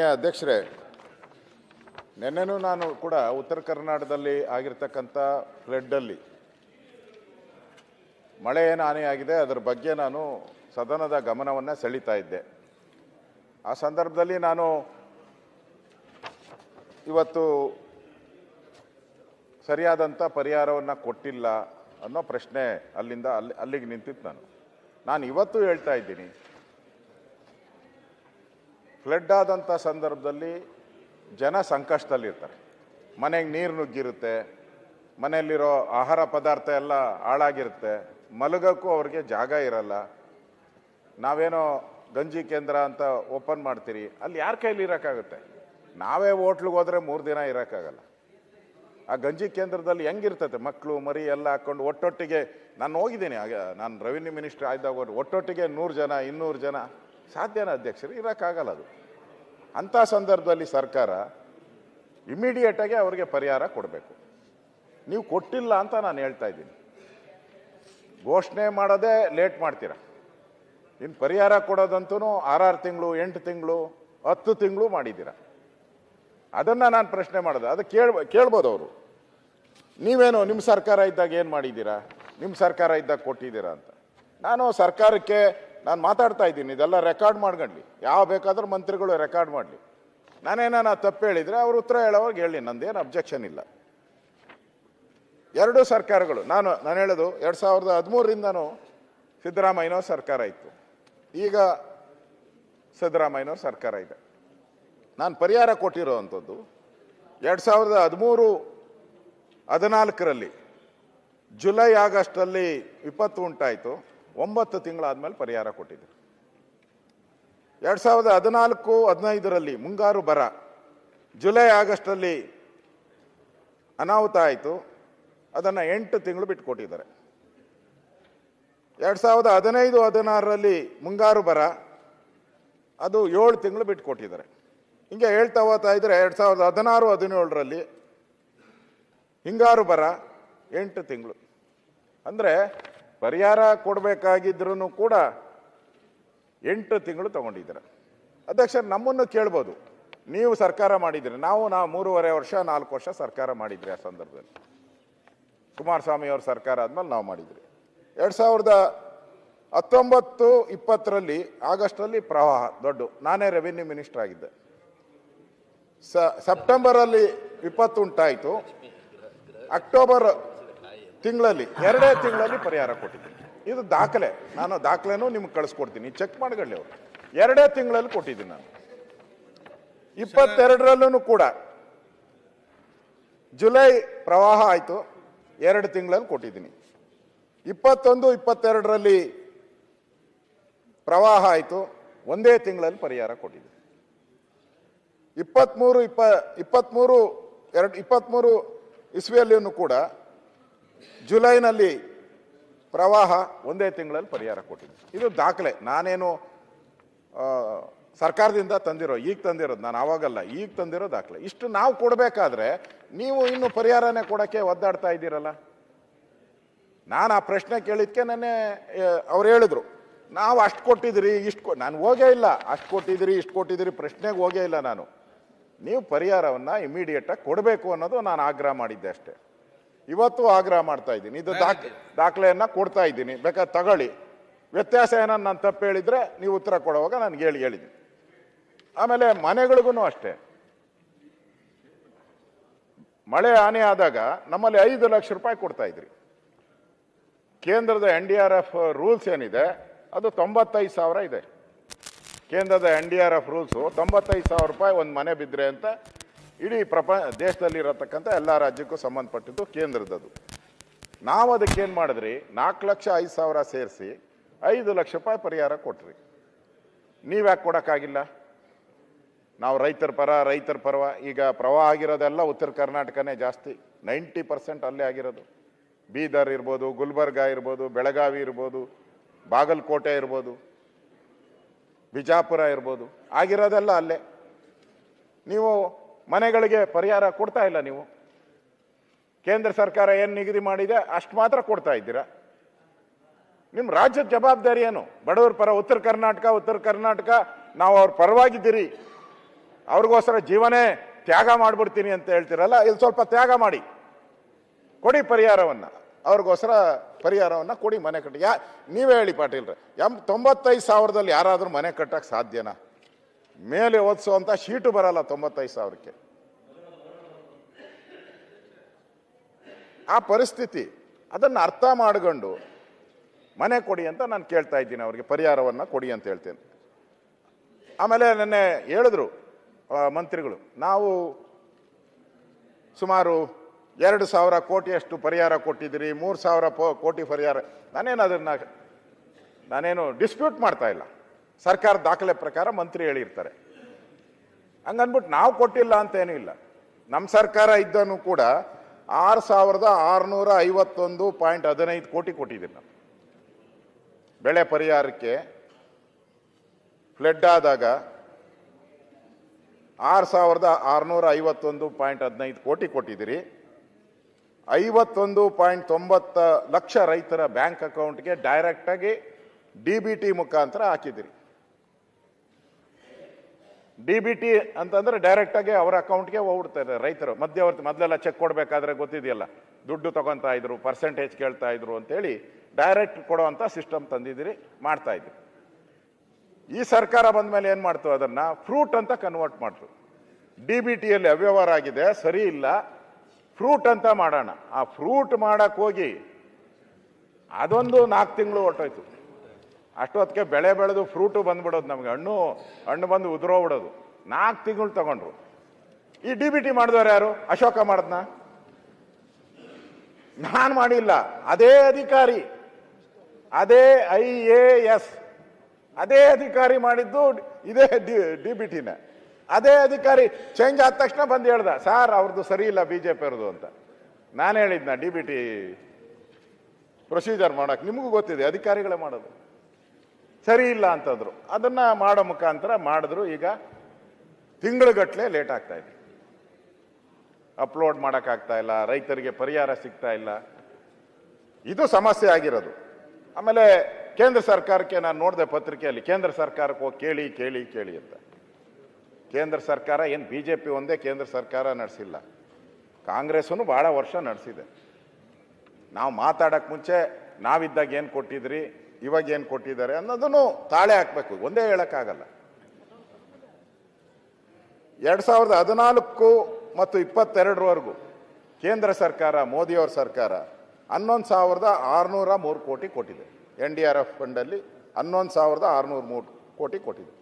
ಮಾನ್ಯ ಅಧ್ಯಕ್ಷರೇ, ನಿನ್ನೆನೂ ನಾನು ಕೂಡ ಉತ್ತರ ಕರ್ನಾಟಕದಲ್ಲಿ ಆಗಿರ್ತಕ್ಕಂಥ ಫ್ಲಡ್ಡಲ್ಲಿ ಮಳೆ ಏನು ಹಾನಿಯಾಗಿದೆ ಅದರ ಬಗ್ಗೆ ನಾನು ಸದನದ ಗಮನವನ್ನು ಸೆಳೀತಾ ಇದ್ದೆ. ಆ ಸಂದರ್ಭದಲ್ಲಿ ನಾನು ಇವತ್ತು ಸರಿಯಾದಂಥ ಪರಿಹಾರವನ್ನು ಕೊಟ್ಟಿಲ್ಲ ಅನ್ನೋ ಪ್ರಶ್ನೆ ಅಲ್ಲಿಂದ ಅಲ್ಲಿ, ಅಲ್ಲಿಗೆ ನಿಂತಿತ್ತು ನಾನು. ನಾನು ಇವತ್ತು ಹೇಳ್ತಾ ಇದ್ದೀನಿ ಫ್ಲಡ್ ಆದಂಥ ಸಂದರ್ಭದಲ್ಲಿ ಜನ ಸಂಕಷ್ಟದಲ್ಲಿರ್ತಾರೆ. ಮನೆಗೆ ನೀರು ನುಗ್ಗಿರುತ್ತೆ, ಮನೆಯಲ್ಲಿರೋ ಆಹಾರ ಪದಾರ್ಥ ಎಲ್ಲ ಹಾಳಾಗಿರುತ್ತೆ, ಮಲಗಕ್ಕೂ ಅವ್ರಿಗೆ ಜಾಗ ಇರಲ್ಲ. ನಾವೇನೋ ಗಂಜಿ ಕೇಂದ್ರ ಅಂತ ಓಪನ್ ಮಾಡ್ತೀರಿ, ಅಲ್ಲಿ ಯಾರ ಕೈಲಿ ಇರೋಕ್ಕಾಗುತ್ತೆ? ನಾವೇ ಹೋಟ್ಲಿಗೆ ಹೋದರೆ ಮೂರು ದಿನ ಇರೋಕ್ಕಾಗಲ್ಲ. ಆ ಗಂಜಿ ಕೇಂದ್ರದಲ್ಲಿ ಹೆಂಗಿರ್ತದೆ? ಮಕ್ಕಳು ಮರಿ ಎಲ್ಲ ಹಾಕ್ಕೊಂಡು ಒಟ್ಟೊಟ್ಟಿಗೆ, ನಾನು ಹೋಗಿದ್ದೀನಿ, ಆಗ ನಾನು ರೆವಿನ್ಯೂ ಮಿನಿಸ್ಟರ್ ಆಯ್ದಾಗ ಒಟ್ಟೊಟ್ಟಿಗೆ ನೂರು ಜನ, ಇನ್ನೂರು ಜನ. ಸಾಧ್ಯನ ಅಧ್ಯಕ್ಷರು? ಇರೋಕ್ಕಾಗಲ್ಲ ಅದು. ಅಂಥ ಸಂದರ್ಭದಲ್ಲಿ ಸರ್ಕಾರ ಇಮಿಡಿಯೇಟಾಗಿ ಅವರಿಗೆ ಪರಿಹಾರ ಕೊಡಬೇಕು. ನೀವು ಕೊಟ್ಟಿಲ್ಲ ಅಂತ ನಾನು ಹೇಳ್ತಾ ಇದ್ದೀನಿ. ಘೋಷಣೆ ಮಾಡೋದೇ ಲೇಟ್ ಮಾಡ್ತೀರಾ? ಇನ್ನು ಪರಿಹಾರ ಕೊಡೋದಂತೂ ಆರಾರು ತಿಂಗಳು, ಎಂಟು ತಿಂಗಳು, ಹತ್ತು ತಿಂಗಳು ಮಾಡಿದ್ದೀರ? ಅದನ್ನು ನಾನು ಪ್ರಶ್ನೆ ಮಾಡಿದೆ. ಅದು ಕೇಳ್ ಕೇಳ್ಬೋದು ಅವರು. ನೀವೇನು, ನಿಮ್ಮ ಸರ್ಕಾರ ಇದ್ದಾಗ ಏನು ಮಾಡಿದ್ದೀರಾ? ನಿಮ್ಮ ಸರ್ಕಾರ ಇದ್ದಾಗ ಕೊಟ್ಟಿದ್ದೀರಾ ಅಂತ. ನಾನು ಸರ್ಕಾರಕ್ಕೆ ನಾನು ಮಾತಾಡ್ತಾ ಇದ್ದೀನಿ, ಇದೆಲ್ಲ ರೆಕಾರ್ಡ್ ಮಾಡ್ಕೊಳ್ಳಿ ಯಾವ ಬೇಕಾದರೂ ಮಂತ್ರಿಗಳು ರೆಕಾರ್ಡ್ ಮಾಡಲಿ. ನಾನೇನ ತಪ್ಪು ಹೇಳಿದರೆ ಅವ್ರು ಉತ್ತರ ಹೇಳೋವಾಗ ಹೇಳಿ, ನಂದೇನು ಅಬ್ಜೆಕ್ಷನ್ ಇಲ್ಲ. ಎರಡೂ ಸರ್ಕಾರಗಳು, ನಾನು ನಾನು ಹೇಳೋದು ಎರಡು ಸಾವಿರದ ಹದಿಮೂರರಿಂದನೂ ಸಿದ್ದರಾಮಯ್ಯನವ್ರ ಸರ್ಕಾರ ಇತ್ತು. ಈಗ ಸಿದ್ದರಾಮಯ್ಯನವ್ರ ಸರ್ಕಾರ ಇದೆ. ನಾನು ಪರಿಹಾರ ಕೊಟ್ಟಿರೋ ಅಂಥದ್ದು. ಎರಡು ಸಾವಿರದ ಹದಿಮೂರು ಹದಿನಾಲ್ಕರಲ್ಲಿ, ಜುಲೈ ಆಗಸ್ಟಲ್ಲಿ ವಿಪತ್ತು ಉಂಟಾಯಿತು. ಒಂಬತ್ತು ತಿಂಗಳಾದ್ಮೇಲೆ ಪರಿಹಾರ ಕೊಟ್ಟಿದ್ರು. ಎರಡು ಸಾವಿರದ ಹದಿನಾಲ್ಕು, ಹದಿನೈದರಲ್ಲಿ ಮುಂಗಾರು ಬರ. ಜುಲೈ, ಆಗಸ್ಟಲ್ಲಿ ಅನಾಹುತ ಆಯಿತು. ಅದನ್ನು ಎಂಟು ತಿಂಗಳು ಬಿಟ್ಟು ಕೊಟ್ಟಿದ್ದಾರೆ ಎರಡು ಸಾವಿರದ ಹದಿನೈದು, ಹದಿನಾರರಲ್ಲಿ ಮುಂಗಾರು ಬರ. ಅದು ಏಳು ತಿಂಗಳು ಬಿಟ್ಟು ಕೊಟ್ಟಿದ್ದಾರೆ ಹಿಂಗೆ ಹೇಳ್ತಾ ಹೋಗ್ತಾ ಇದ್ರೆ ಎರಡು ಸಾವಿರದ ಹದಿನಾರು, ಹದಿನೇಳರಲ್ಲಿ ಹಿಂಗಾರು ಬರ ಎಂಟು ತಿಂಗಳು. ಅಂದರೆ ಪರಿಹಾರ ಕೊಡಬೇಕಾಗಿದ್ರೂ ಕೂಡ ಎಂಟು ತಿಂಗಳು ತಗೊಂಡಿದ್ದಾರೆ. ಅಧ್ಯಕ್ಷ, ನಮ್ಮನ್ನು ಕೇಳ್ಬೋದು. ನೀವು ಸರ್ಕಾರ ಮಾಡಿದ್ರಿ ನಾವು ನಾವು ಮೂರುವರೆ ವರ್ಷ, ನಾಲ್ಕು ವರ್ಷ ಸರ್ಕಾರ ಮಾಡಿದ್ರಿ ಆ ಸಂದರ್ಭದಲ್ಲಿ. ಕುಮಾರಸ್ವಾಮಿ ಅವ್ರ ಸರ್ಕಾರ ಆದಮೇಲೆ ನಾವು ಮಾಡಿದ್ರಿ. ಎರಡು ಸಾವಿರದ ಹತ್ತೊಂಬತ್ತು ಇಪ್ಪತ್ತರಲ್ಲಿ ಆಗಸ್ಟಲ್ಲಿ ಪ್ರವಾಹ, ದೊಡ್ಡ. ನಾನೇ ರೆವಿನ್ಯೂ ಮಿನಿಸ್ಟರ್ ಆಗಿದ್ದೆ. ಸ, ಸೆಪ್ಟೆಂಬರಲ್ಲಿ ವಿಪತ್ತು ಉಂಟಾಯಿತು. ಅಕ್ಟೋಬರ್ ತಿಂಗಳಲ್ಲಿ, ಎರಡೇ ತಿಂಗಳಲ್ಲಿ ಪರಿಹಾರ ಕೊಟ್ಟಿದ್ದೀನಿ. ಇದು ದಾಖಲೆ. ನಾನು ದಾಖಲೆನೂ ನಿಮ್ಗೆ ಕಳಿಸ್ಕೊಡ್ತೀನಿ. ಚೆಕ್ ಮಾಡ್ಕೊಳ್ಳಿ ಅವರು. ಎರಡೇ ತಿಂಗಳಲ್ಲಿ ಕೊಟ್ಟಿದ್ದೀನಿ ನಾನು. ಇಪ್ಪತ್ತೆರಡರಲ್ಲೂ ಕೂಡ ಜುಲೈ ಪ್ರವಾಹ ಆಯಿತು. ಎರಡು ತಿಂಗಳಲ್ಲಿ ಕೊಟ್ಟಿದ್ದೀನಿ. ಇಪ್ಪತ್ತೊಂದು, ಇಪ್ಪತ್ತೆರಡರಲ್ಲಿ ಪ್ರವಾಹ ಆಯಿತು. ಒಂದೇ ತಿಂಗಳಲ್ಲಿ ಪರಿಹಾರ ಕೊಟ್ಟಿದ್ದೀನಿ. ಇಪ್ಪತ್ತ್ಮೂರು, ಇಪ್ಪ, ಇಪ್ಪತ್ತ್ಮೂರು, ಎರಡು, ಇಪ್ಪತ್ತ್ಮೂರು ಇಸ್ವಿಯಲ್ಲಿಯೂ ಕೂಡ ಜುಲೈನಲ್ಲಿ ಪ್ರವಾಹ ಒಂದೇ ತಿಂಗಳಲ್ಲಿ ಪರಿಹಾರ ಕೊಟ್ಟಿದ್ದೆ ಇದು ದಾಖಲೆ. ನಾನೇನು ಸರ್ಕಾರದಿಂದ ತಂದಿರೋ, ಈಗ ತಂದಿರೋದು, ನಾನು ಆವಾಗಲ್ಲ, ಈಗ ತಂದಿರೋ ದಾಖಲೆ. ಇಷ್ಟು ನಾವು ಕೊಡಬೇಕಾದ್ರೆ ನೀವು ಇನ್ನು ಪರಿಹಾರನೇ ಕೊಡೋಕ್ಕೆ ಒದ್ದಾಡ್ತಾ ಇದ್ದೀರಲ್ಲ? ನಾನು ಆ ಪ್ರಶ್ನೆ ಕೇಳಿದ್ಕೆ ನೆನ್ನೆ ಅವ್ರು ಹೇಳಿದ್ರು, ನಾವು ಅಷ್ಟು ಕೊಟ್ಟಿದ್ದೀರಿ, ಇಷ್ಟು ಕೊ ನಾನು ಹೋಗೇ ಇಲ್ಲ. ಅಷ್ಟು ಕೊಟ್ಟಿದ್ದೀರಿ, ಇಷ್ಟು ಕೊಟ್ಟಿದ್ದೀರಿ, ಪ್ರಶ್ನೆಗೆ ಹೋಗೇ ಇಲ್ಲ ನಾನು. ನೀವು ಪರಿಹಾರವನ್ನು ಇಮಿಡಿಯೇಟಾಗಿ ಕೊಡಬೇಕು ಅನ್ನೋದು ನಾನು ಆಗ್ರಹ ಮಾಡಿದ್ದೆ ಅಷ್ಟೇ. ಇವತ್ತು ಆಗ್ರಹ ಮಾಡ್ತಾ ಇದ್ದೀನಿ. ಇದು ದಾಖ ದಾಖಲೆಯನ್ನು ಕೊಡ್ತಾ ಇದ್ದೀನಿ. ಬೇಕಾದ್ರೆ ತಗೊಳ್ಳಿ. ವ್ಯತ್ಯಾಸ ಏನನ್ನ ನಾನು ತಪ್ಪು ಹೇಳಿದರೆ ನೀವು ಉತ್ತರ ಕೊಡುವಾಗ ನನಗೆ ಹೇಳಿ ಹೇಳಿದ್ದೀನಿ. ಆಮೇಲೆ ಮನೆಗಳಿಗೂ ಅಷ್ಟೇ. ಮಳೆ ಹಾನಿ ಆದಾಗ ನಮ್ಮಲ್ಲಿ ಐದು ಲಕ್ಷ ರೂಪಾಯಿ ಕೊಡ್ತಾ ಇದ್ರಿ. ಕೇಂದ್ರದ N D R F rules ಏನಿದೆ ಅದು ತೊಂಬತ್ತೈದು ಸಾವಿರ ಇದೆ. ಕೇಂದ್ರದ N D R F rules ತೊಂಬತ್ತೈದು ಸಾವಿರ ರೂಪಾಯಿ ಒಂದು ಮನೆ ಬಿದ್ದರೆ ಅಂತ ಇಡೀ ಪ್ರಪ ದೇಶದಲ್ಲಿರತಕ್ಕಂಥ ಎಲ್ಲ ರಾಜ್ಯಕ್ಕೂ ಸಂಬಂಧಪಟ್ಟಿದ್ದು ಕೇಂದ್ರದದು ನಾವು ಅದಕ್ಕೇನು ಮಾಡಿದ್ರಿ? ನಾಲ್ಕು ಲಕ್ಷ ಐದು ಸಾವಿರ ಸೇರಿಸಿ ಐದು ಲಕ್ಷ ರೂಪಾಯಿ ಪರಿಹಾರ ಕೊಟ್ರಿ. ನೀವ್ಯಾಕೆ ಕೊಡೋಕ್ಕಾಗಿಲ್ಲ? ನಾವು ರೈತರ ಪರ, ರೈತರ ಪರವ, ಈಗ ಪ್ರವಾಹ ಆಗಿರೋದೆಲ್ಲ ಉತ್ತರ ಕರ್ನಾಟಕನೇ ಜಾಸ್ತಿ. ನೈಂಟಿ ಪರ್ಸೆಂಟ್ ಅಲ್ಲೇ ಆಗಿರೋದು. ಬೀದರ್ ಇರ್ಬೋದು, ಗುಲ್ಬರ್ಗ ಇರ್ಬೋದು, ಬೆಳಗಾವಿ ಇರ್ಬೋದು, ಬಾಗಲಕೋಟೆ ಇರ್ಬೋದು, ಬಿಜಾಪುರ ಇರ್ಬೋದು, ಆಗಿರೋದೆಲ್ಲ ಅಲ್ಲೇ. ನೀವು ಮನೆಗಳಿಗೆ ಪರಿಹಾರ ಕೊಡ್ತಾ ಇಲ್ಲ ನೀವು. ಕೇಂದ್ರ ಸರ್ಕಾರ ಏನು ನಿಗದಿ ಮಾಡಿದೆ, ಅಷ್ಟು ಮಾತ್ರ ಕೊಡ್ತಾ ಇದ್ದೀರಾ. ನಿಮ್ಮ ರಾಜ್ಯದ ಜವಾಬ್ದಾರಿ ಏನು? ಬಡವರ ಪರ ಉತ್ತರ ಕರ್ನಾಟಕ ಉತ್ತರ ಕರ್ನಾಟಕ, ನಾವು ಅವ್ರ ಪರವಾಗಿದ್ದೀರಿ. ಅವ್ರಿಗೋಸ್ಕರ ಜೀವನೇ ತ್ಯಾಗ ಮಾಡಿಬಿಡ್ತೀನಿ ಅಂತ ಹೇಳ್ತೀರಲ್ಲ ಇಲ್ಲಿ ಸ್ವಲ್ಪ ತ್ಯಾಗ ಮಾಡಿ. ಕೊಡಿ ಪರಿಹಾರವನ್ನು. ಅವ್ರಿಗೋಸ್ಕರ ಪರಿಹಾರವನ್ನು ಕೊಡಿ ಮನೆ ಕಟ್ಟಿ. ಯಾ, ನೀವೇ ಹೇಳಿ ಪಾಟೀಲ್ರೆ, ಎಂ ತೊಂಬತ್ತೈದು ಸಾವಿರದಲ್ಲಿ ಯಾರಾದರೂ ಮನೆ ಕಟ್ಟಕ್ಕೆ ಸಾಧ್ಯನಾ? ಮೇಲೆ ಓದಿಸುವಂಥ ಶೀಟು ಬರಲ್ಲ ತೊಂಬತ್ತೈದು ಸಾವಿರಕ್ಕೆ. ಆ ಪರಿಸ್ಥಿತಿ ಅದನ್ನು ಅರ್ಥ ಮಾಡಿಕೊಂಡು ಮನೆ ಕೊಡಿ ಅಂತ ನಾನು ಕೇಳ್ತಾ ಇದ್ದೀನಿ ಅವ್ರಿಗೆ, ಪರಿಹಾರವನ್ನು ಕೊಡಿ ಅಂತ ಹೇಳ್ತೇನೆ. ಆಮೇಲೆ ನೆನ್ನೆ ಹೇಳಿದ್ರು ಮಂತ್ರಿಗಳು, ನಾವು ಸುಮಾರು ಎರಡು ಸಾವಿರ ಕೋಟಿಯಷ್ಟು ಪರಿಹಾರ ಕೊಟ್ಟಿದ್ದೀರಿ, ಮೂರು ಸಾವಿರ ಪೋ, ಕೋಟಿ ಪರಿಹಾರ. ನಾನೇನು ಅದನ್ನು, ನಾನೇನು ಡಿಸ್ಪ್ಯೂಟ್ ಮಾಡ್ತಾ ಇಲ್ಲ. ಸರ್ಕಾರ ದಾಖಲೆ ಪ್ರಕಾರ ಮಂತ್ರಿ ಹೇಳಿರ್ತಾರೆ. ಹಂಗನ್ಬಿಟ್ಟು ನಾವು ಕೊಟ್ಟಿಲ್ಲ ಅಂತ ಏನೂ ಇಲ್ಲ. ನಮ್ಮ ಸರ್ಕಾರ ಇದ್ದನು ಕೂಡ ಆರು ಸಾವಿರದ ಆರುನೂರ ಐವತ್ತೊಂದು ಪಾಯಿಂಟ್ ಹದಿನೈದು ಕೋಟಿ ಕೊಟ್ಟಿದ್ದೀನಿ ನಾವು. ಬೆಳೆ ಪರಿಹಾರಕ್ಕೆ ಫ್ಲಡ್ ಆದಾಗ ಆರು ಸಾವಿರದ ಆರುನೂರ ಐವತ್ತೊಂದು ಪಾಯಿಂಟ್ ಹದಿನೈದು ಕೋಟಿ ಕೊಟ್ಟಿದ್ದೀರಿ. ಐವತ್ತೊಂದು ಪಾಯಿಂಟ್ ತೊಂಬತ್ತ ಲಕ್ಷ ರೈತರ ಬ್ಯಾಂಕ್ ಅಕೌಂಟ್ಗೆ ಡೈರೆಕ್ಟಾಗಿ ಡಿ ಬಿ ಟಿ ಮುಖಾಂತರ ಹಾಕಿದ್ದೀರಿ. ಡಿ ಬಿ ಟಿ ಅಂತಂದ್ರೆ ಡೈರೆಕ್ಟಾಗಿ ಅವ್ರ ಅಕೌಂಟ್ಗೆ ಹೋಗ್ಬಿಡ್ತಾರೆ ರೈತರು. ಮಧ್ಯವರ್ತಿ ಮೊದಲೆಲ್ಲ ಚೆಕ್ ಕೊಡಬೇಕಾದ್ರೆ ಗೊತ್ತಿದೆಯಲ್ಲ. ದುಡ್ಡು ತಗೊಂತಾ ಇದ್ರು ಪರ್ಸೆಂಟೇಜ್ ಕೇಳ್ತಾ ಇದ್ರು ಅಂತೇಳಿ ಡೈರೆಕ್ಟ್ ಕೊಡುವಂಥ ಸಿಸ್ಟಮ್ ತಂದಿದ್ದೀರಿ, ಮಾಡ್ತಾ ಇದ್ರಿ ಈ ಸರ್ಕಾರ ಬಂದ ಮೇಲೆ ಏನು ಮಾಡ್ತು? ಅದನ್ನ ಫ್ರೂಟ್ ಅಂತ ಕನ್ವರ್ಟ್ ಮಾಡ್ತು. ಡಿ ಬಿ ಟಿಯಲ್ಲಿ ಅವ್ಯವಹಾರ ಆಗಿದೆ, ಸರಿ ಇಲ್ಲ. ಫ್ರೂಟ್ ಅಂತ ಮಾಡೋಣ. ಆ ಫ್ರೂಟ್ ಮಾಡಕ್ ಹೋಗಿ ಅದೊಂದು ನಾಲ್ಕು ತಿಂಗಳು ಹೊರ್ಟೋಯ್ತು. ಅಷ್ಟೊತ್ತಿಗೆ ಬೆಳೆ ಬೆಳೆದು ಫ್ರೂಟು ಬಂದ್ಬಿಡೋದು ನಮಗೆ. ಹಣ್ಣು ಹಣ್ಣು ಬಂದು ಉದುರೋಗ್ಬಿಡೋದು ನಾಲ್ಕು ತಿಂಗಳು ತಗೊಂಡ್ರು. ಈ ಡಿ ಬಿ ಟಿ ಮಾಡಿದವ್ರು ಯಾರು? ಅಶೋಕ ಮಾಡದ್ನ ನಾನು ಮಾಡಿಲ್ಲ. ಅದೇ ಅಧಿಕಾರಿ. ಅದೇ ಐ ಎ ಎಸ್. ಅದೇ ಅಧಿಕಾರಿ ಮಾಡಿದ್ದು ಇದೇ ಡಿ ಬಿ ಟಿನ ಅದೇ ಅಧಿಕಾರಿ. ಚೇಂಜ್ ಆದ ತಕ್ಷಣ ಬಂದು ಹೇಳ್ದ, ಸರ್ ಅವ್ರದ್ದು ಸರಿ ಇಲ್ಲ ಬಿ ಜೆ ಪಿ ಅವ್ರದ್ದು ಅಂತ. ನಾನು ಹೇಳಿದ್ನ ಡಿ ಬಿ ಟಿ ಪ್ರೊಸೀಜರ್ ಮಾಡಕ್ಕೆ ನಿಮಗೂ ಗೊತ್ತಿದೆ, ಅಧಿಕಾರಿಗಳೇ ಮಾಡೋದು. ಸರಿ ಇಲ್ಲ ಅಂತಂದ್ರು. ಅದನ್ನ ಮಾಡೋ ಮುಖಾಂತರ ಮಾಡಿದ್ರು. ಈಗ ತಿಂಗಳುಗಟ್ಟಲೆ ಲೇಟ್ ಆಗ್ತಾ ಇದೆ. ಅಪ್ಲೋಡ್ ಮಾಡೋಕ್ಕಾಗ್ತಾ ಇಲ್ಲ. ರೈತರಿಗೆ ಪರಿಹಾರ ಸಿಗ್ತಾ ಇಲ್ಲ. ಇದು ಸಮಸ್ಯೆ ಆಗಿರೋದು. ಆಮೇಲೆ ಕೇಂದ್ರ ಸರ್ಕಾರಕ್ಕೆ ನಾನು ನೋಡಿದೆ ಪತ್ರಿಕೆಯಲ್ಲಿ, ಕೇಂದ್ರ ಸರ್ಕಾರಕ್ಕೆ ಹೋಗಿ ಕೇಳಿ ಕೇಳಿ ಕೇಳಿ ಅಂತ. ಕೇಂದ್ರ ಸರ್ಕಾರ ಏನು ಬಿ ಜೆ ಪಿ ಒಂದೇ ಕೇಂದ್ರ ಸರ್ಕಾರ ನಡೆಸಿಲ್ಲ. ಕಾಂಗ್ರೆಸ್ನು ಭಾಳ ವರ್ಷ ನಡೆಸಿದೆ. ನಾವು ಮಾತಾಡೋಕ್ಕೆ ಮುಂಚೆ ನಾವಿದ್ದಾಗ ಏನು ಕೊಟ್ಟಿದ್ರಿ? ಇವಾಗ ಏನು ಕೊಟ್ಟಿದ್ದಾರೆ ಅನ್ನೋದನ್ನು ತಾಳೆ ಹಾಕಬೇಕು. ಒಂದೇ ಹೇಳೋಕ್ಕಾಗಲ್ಲ. ಎರಡು ಸಾವಿರದ ಹದಿನಾಲ್ಕು ಮತ್ತು ಇಪ್ಪತ್ತೆರಡರವರೆಗೂ ಕೇಂದ್ರ ಸರ್ಕಾರ, ಮೋದಿಯವ್ರ ಸರ್ಕಾರ ಹನ್ನೊಂದು ಸಾವಿರದ ಆರುನೂರ ಮೂರು ಕೋಟಿ ಕೊಟ್ಟಿದೆ. ಎನ್ ಡಿ ಆರ್ ಎಫ್ ಫಂಡಲ್ಲಿ ಹನ್ನೊಂದು ಸಾವಿರದ ಆರುನೂರು ಮೂರು ಕೋಟಿ ಕೊಟ್ಟಿದೆ.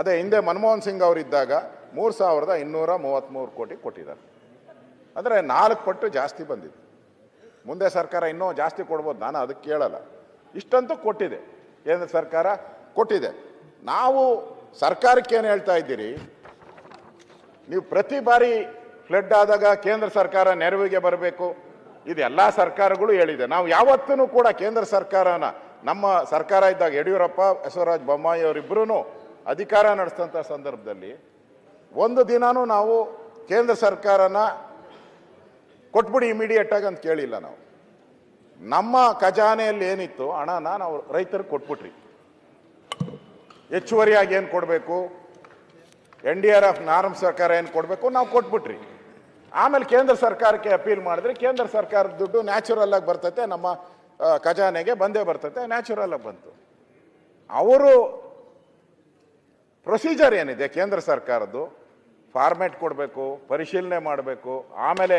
ಅದೇ ಹಿಂದೆ ಮನಮೋಹನ್ ಸಿಂಗ್ ಅವರಿದ್ದಾಗ ಮೂರು ಸಾವಿರದ ಇನ್ನೂರ ಮೂವತ್ತ್ಮೂರು ಕೋಟಿ ಕೊಟ್ಟಿದ್ದಾರೆ. ಅಂದರೆ ನಾಲ್ಕು ಪಟ್ಟು ಜಾಸ್ತಿ ಬಂದಿದೆ. ಮುಂದೆ ಸರ್ಕಾರ ಇನ್ನೂ ಜಾಸ್ತಿ ಕೊಡ್ಬೋದು, ನಾನು ಅದಕ್ಕೆ ಕೇಳಲ್ಲ. ಇಷ್ಟಂತೂ ಕೊಟ್ಟಿದೆ. ಕೇಂದ್ರ ಸರ್ಕಾರ ಕೊಟ್ಟಿದೆ. ನಾವು ಸರ್ಕಾರಕ್ಕೆ ಏನು ಹೇಳ್ತಾ ಇದ್ದೀರಿ? ನೀವು ಪ್ರತಿ ಬಾರಿ ಫ್ಲಡ್ ಆದಾಗ ಕೇಂದ್ರ ಸರ್ಕಾರ ನೆರವಿಗೆ ಬರಬೇಕು. ಇದು ಎಲ್ಲ ಸರ್ಕಾರಗಳು ಹೇಳಿದೆ. ನಾವು ಯಾವತ್ತೂ ಕೂಡ ಕೇಂದ್ರ ಸರ್ಕಾರನ, ನಮ್ಮ ಸರ್ಕಾರ ಇದ್ದಾಗ ಯಡಿಯೂರಪ್ಪ, ಬಸವರಾಜ ಬೊಮ್ಮಾಯಿ ಅವರಿಬ್ಬರೂ ಅಧಿಕಾರ ನಡೆಸಿದಂಥ ಸಂದರ್ಭದಲ್ಲಿ ಒಂದು ದಿನಾನೂ ನಾವು ಕೇಂದ್ರ ಸರ್ಕಾರನ ಕೊಟ್ಬಿಡಿ ಇಮಿಡಿಯೇಟಾಗಿ ಅಂತ ಕೇಳಿಲ್ಲ ನಾವು. ನಮ್ಮ ಖಜಾನೆಯಲ್ಲಿ ಏನಿತ್ತು ಹಣನ ನಾವು ರೈತರಿಗೆ ಕೊಟ್ಬಿಟ್ರಿ. ಹೆಚ್ಚುವರಿಯಾಗಿ ಏನು ಕೊಡಬೇಕು? N D R F, norm ಸರ್ಕಾರ ಏನು ಕೊಡಬೇಕು, ನಾವು ಕೊಟ್ಬಿಟ್ರಿ. ಆಮೇಲೆ ಕೇಂದ್ರ ಸರ್ಕಾರಕ್ಕೆ ಅಪೀಲ್ ಮಾಡಿದ್ರೆ, ಕೇಂದ್ರ ಸರ್ಕಾರದ ದುಡ್ಡು ನ್ಯಾಚುರಲ್ ಆಗಿ ಬರ್ತೈತೆ, ನಮ್ಮ ಖಜಾನೆಗೆ ಬಂದೇ ಬರ್ತೈತೆ, ನ್ಯಾಚುರಲ್ ಆಗಿ ಬಂತು. ಅವರು ಪ್ರೊಸೀಜರ್ ಏನಿದೆ ಕೇಂದ್ರ ಸರ್ಕಾರದ್ದು? ಫಾರ್ಮ್ಯಾಟ್ ಕೊಡಬೇಕು, ಪರಿಶೀಲನೆ ಮಾಡಬೇಕು, ಆಮೇಲೆ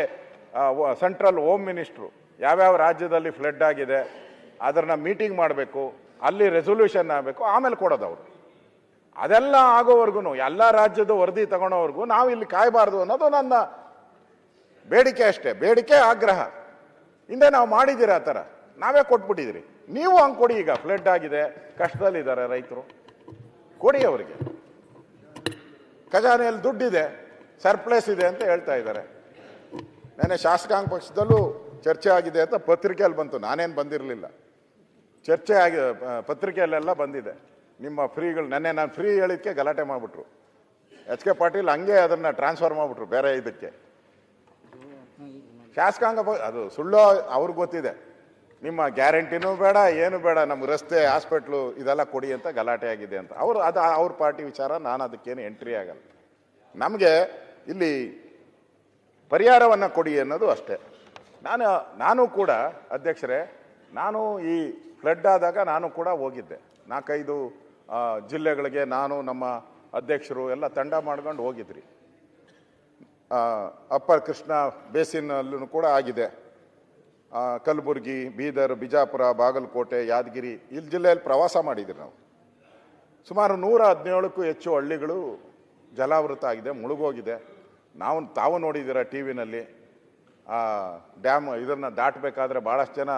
ಸೆಂಟ್ರಲ್ ಹೋಮ್ ಮಿನಿಸ್ಟ್ರು ಯಾವ್ಯಾವ ರಾಜ್ಯದಲ್ಲಿ ಫ್ಲಡ್ ಆಗಿದೆ, ಅದನ್ನು ಮೀಟಿಂಗ್ ಮಾಡಬೇಕು, ಅಲ್ಲಿ ರೆಸೊಲ್ಯೂಷನ್ ಆಗಬೇಕು, ಆಮೇಲೆ ಕೊಡೋದು ಅವರು. ಅದೆಲ್ಲ ಆಗೋವರೆಗೂ ಎಲ್ಲ ರಾಜ್ಯದ ವರದಿ ತಗೊಳೋವರೆಗೂ ನಾವು ಇಲ್ಲಿ ಕಾಯಬಾರ್ದು ಅನ್ನೋದು ನನ್ನ ಬೇಡಿಕೆ ಅಷ್ಟೇ. ಬೇಡಿಕೆ, ಆಗ್ರಹ. ಹಿಂದೆ ನಾವು ಮಾಡಿದ್ದೀರ ಆ ಥರ. ನಾವೇ ಕೊಟ್ಬಿಟ್ಟಿದ್ದೀರಿ ನೀವು ಹಂಗೆ ಕೊಡಿ ಈಗ ಫ್ಲಡ್ ಆಗಿದೆ, ಕಷ್ಟದಲ್ಲಿದ್ದಾರೆ ರೈತರು. ಕೊಡಿ ಅವರಿಗೆ. ಖಜಾನೆಯಲ್ಲಿ ದುಡ್ಡಿದೆ ಸರ್ಪ್ಲೇಸ್ ಇದೆ ಅಂತ ಹೇಳ್ತಾ ಇದ್ದಾರೆ. ನೆನೆ ಶಾಸಕಾಂಗ ಪಕ್ಷದಲ್ಲೂ ಚರ್ಚೆ ಆಗಿದೆ ಅಂತ ಪತ್ರಿಕೆಯಲ್ಲಿ ಬಂತು. ನಾನೇನು ಬಂದಿರಲಿಲ್ಲ. ಚರ್ಚೆ ಆಗಿ ಪತ್ರಿಕೆಯಲ್ಲೆಲ್ಲ ಬಂದಿದೆ. ನಿಮ್ಮ ಫ್ರೀಗಳು, ನೆನ್ನೆ ನಾನು ಫ್ರೀ ಹೇಳಿದ್ಕೆ ಗಲಾಟೆ ಮಾಡಿಬಿಟ್ರು. ಎಚ್ ಕೆ ಪಾಟೀಲ್ ಹಂಗೆ ಅದನ್ನು ಟ್ರಾನ್ಸ್ಫರ್ ಮಾಡಿಬಿಟ್ರು ಬೇರೆ ಇದಕ್ಕೆ. ಶಾಸಕಾಂಗ ಅದು ಸುಳ್ಳು ಅವ್ರಿಗೆ ಗೊತ್ತಿದೆ. ನಿಮ್ಮ ಗ್ಯಾರಂಟಿನೂ ಬೇಡ, ಏನು ಬೇಡ ನಮ್ಗೆ ರಸ್ತೆ, ಹಾಸ್ಪಿಟ್ಲು, ಇದೆಲ್ಲ ಕೊಡಿ ಅಂತ ಗಲಾಟೆ ಆಗಿದೆ ಅಂತ. ಅವರು, ಅದು ಅವ್ರ ಪಾರ್ಟಿ ವಿಚಾರ, ನಾನು ಅದಕ್ಕೇನು ಎಂಟ್ರಿ ಆಗಲ್ಲ. ನಮಗೆ ಇಲ್ಲಿ ಪರಿಹಾರವನ್ನು ಕೊಡಿ ಅನ್ನೋದು ಅಷ್ಟೇ. ನಾನು ನಾನು ಕೂಡ, ಅಧ್ಯಕ್ಷರೇ, ನಾನು ಈ ಫ್ಲಡ್ ಆದಾಗ ನಾನು ಕೂಡ ಹೋಗಿದ್ದೆ. ನಾಲ್ಕೈದು ಜಿಲ್ಲೆಗಳಿಗೆ ನಾನು, ನಮ್ಮ ಅಧ್ಯಕ್ಷರು ಎಲ್ಲ ತಂಡ ಮಾಡ್ಕೊಂಡು ಹೋಗಿದ್ರಿ. ಅಪ್ಪರ್ ಕೃಷ್ಣ ಬೇಸಿನಲ್ಲೂ ಕೂಡ ಆಗಿದೆ. ಕಲಬುರಗಿ, ಬೀದರ್, ಬಿಜಾಪುರ, ಬಾಗಲಕೋಟೆ, ಯಾದಗಿರಿ ಇಲ್ಲಿ ಜಿಲ್ಲೆಯಲ್ಲಿ ಪ್ರವಾಸ ಮಾಡಿದ್ರಿ ನಾವು. ಸುಮಾರು ನೂರ ಹದಿನೇಳಕ್ಕೂ ಹೆಚ್ಚು ಹಳ್ಳಿಗಳು ಜಲಾವೃತ ಆಗಿದೆ, ಮುಳುಗೋಗಿದೆ. ನಾವು ತಾವು ನೋಡಿದ್ದೀರ ಟಿ ವಿನಲ್ಲಿ ಡ್ಯಾಮ್ ಇದನ್ನು ದಾಟಬೇಕಾದ್ರೆ ಭಾಳಷ್ಟು ಜನ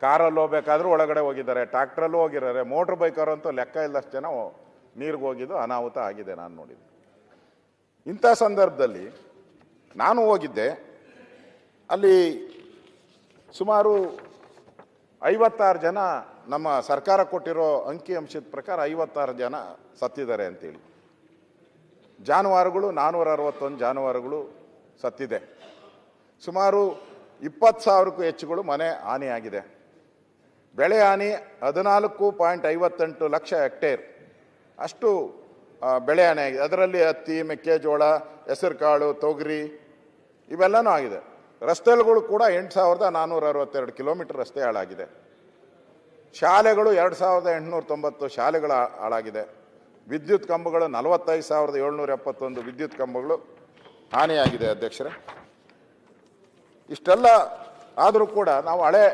ಕಾರಲ್ಲಿ ಹೋಗ್ಬೇಕಾದ್ರೂ ಒಳಗಡೆ ಹೋಗಿದ್ದಾರೆ. ಟ್ರ್ಯಾಕ್ಟ್ರಲ್ಲೂ ಹೋಗಿದ್ದಾರೆ. ಮೋಟ್ರ್ ಬೈಕರು ಅಂತೂ ಲೆಕ್ಕ ಇಲ್ಲಷ್ಟು ಜನ ನೀರಿಗೆ ಹೋಗಿದ್ದು ಅನಾಹುತ ಆಗಿದೆ ನಾನು ನೋಡಿದ್ದು. ಇಂಥ ಸಂದರ್ಭದಲ್ಲಿ ನಾನು ಹೋಗಿದ್ದೆ. ಅಲ್ಲಿ ಸುಮಾರು ಐವತ್ತಾರು ಜನ ನಮ್ಮ ಸರ್ಕಾರ ಕೊಟ್ಟಿರೋ ಅಂಕಿ ಅಂಶದ ಪ್ರಕಾರ ಐವತ್ತಾರು ಜನ ಸತ್ತಿದ್ದಾರೆ ಅಂತೇಳಿ. ಜಾನುವಾರುಗಳು ನಾನ್ನೂರ ಅರವತ್ತೊಂದು ಜಾನುವಾರುಗಳು ಸತ್ತಿದೆ. ಸುಮಾರು ಇಪ್ಪತ್ತು ಸಾವಿರಕ್ಕೂ ಹೆಚ್ಚುಗಳು ಮನೆ ಹಾನಿಯಾಗಿದೆ. ಬೆಳೆ ಹಾನಿ ಹದಿನಾಲ್ಕು ಪಾಯಿಂಟ್ ಐವತ್ತೆಂಟು ಲಕ್ಷ ಹೆಕ್ಟೇರ್. ಅಷ್ಟು ಬೆಳೆ ಹಾನಿ ಆಗಿದೆ. ಅದರಲ್ಲಿ ಹತ್ತಿ, ಮೆಕ್ಕೆಜೋಳ, ಹೆಸರುಕಾಳು, ತೊಗರಿ ಇವೆಲ್ಲನೂ ಆಗಿದೆ. ರಸ್ತೆಗಳು ಕೂಡ ಎಂಟು ಸಾವಿರದ ನಾನ್ನೂರ ಅರವತ್ತೆರಡು ಕಿಲೋಮೀಟರ್ ರಸ್ತೆ ಹಾಳಾಗಿದೆ. ಶಾಲೆಗಳು ಎರಡು ಸಾವಿರದ ಎಂಟುನೂರ ತೊಂಬತ್ತು ಶಾಲೆಗಳು ಹಾಳಾಗಿದೆ. ವಿದ್ಯುತ್ ಕಂಬಗಳು ನಲವತ್ತೈದು ಸಾವಿರದ ಏಳ್ನೂರ ಎಪ್ಪತ್ತೊಂದು ವಿದ್ಯುತ್ ಕಂಬಗಳು ಹಾನಿಯಾಗಿದೆ ಅಧ್ಯಕ್ಷರೇ. ಇಷ್ಟೆಲ್ಲ ಆದರೂ ಕೂಡ ನಾವು ಹಳೆ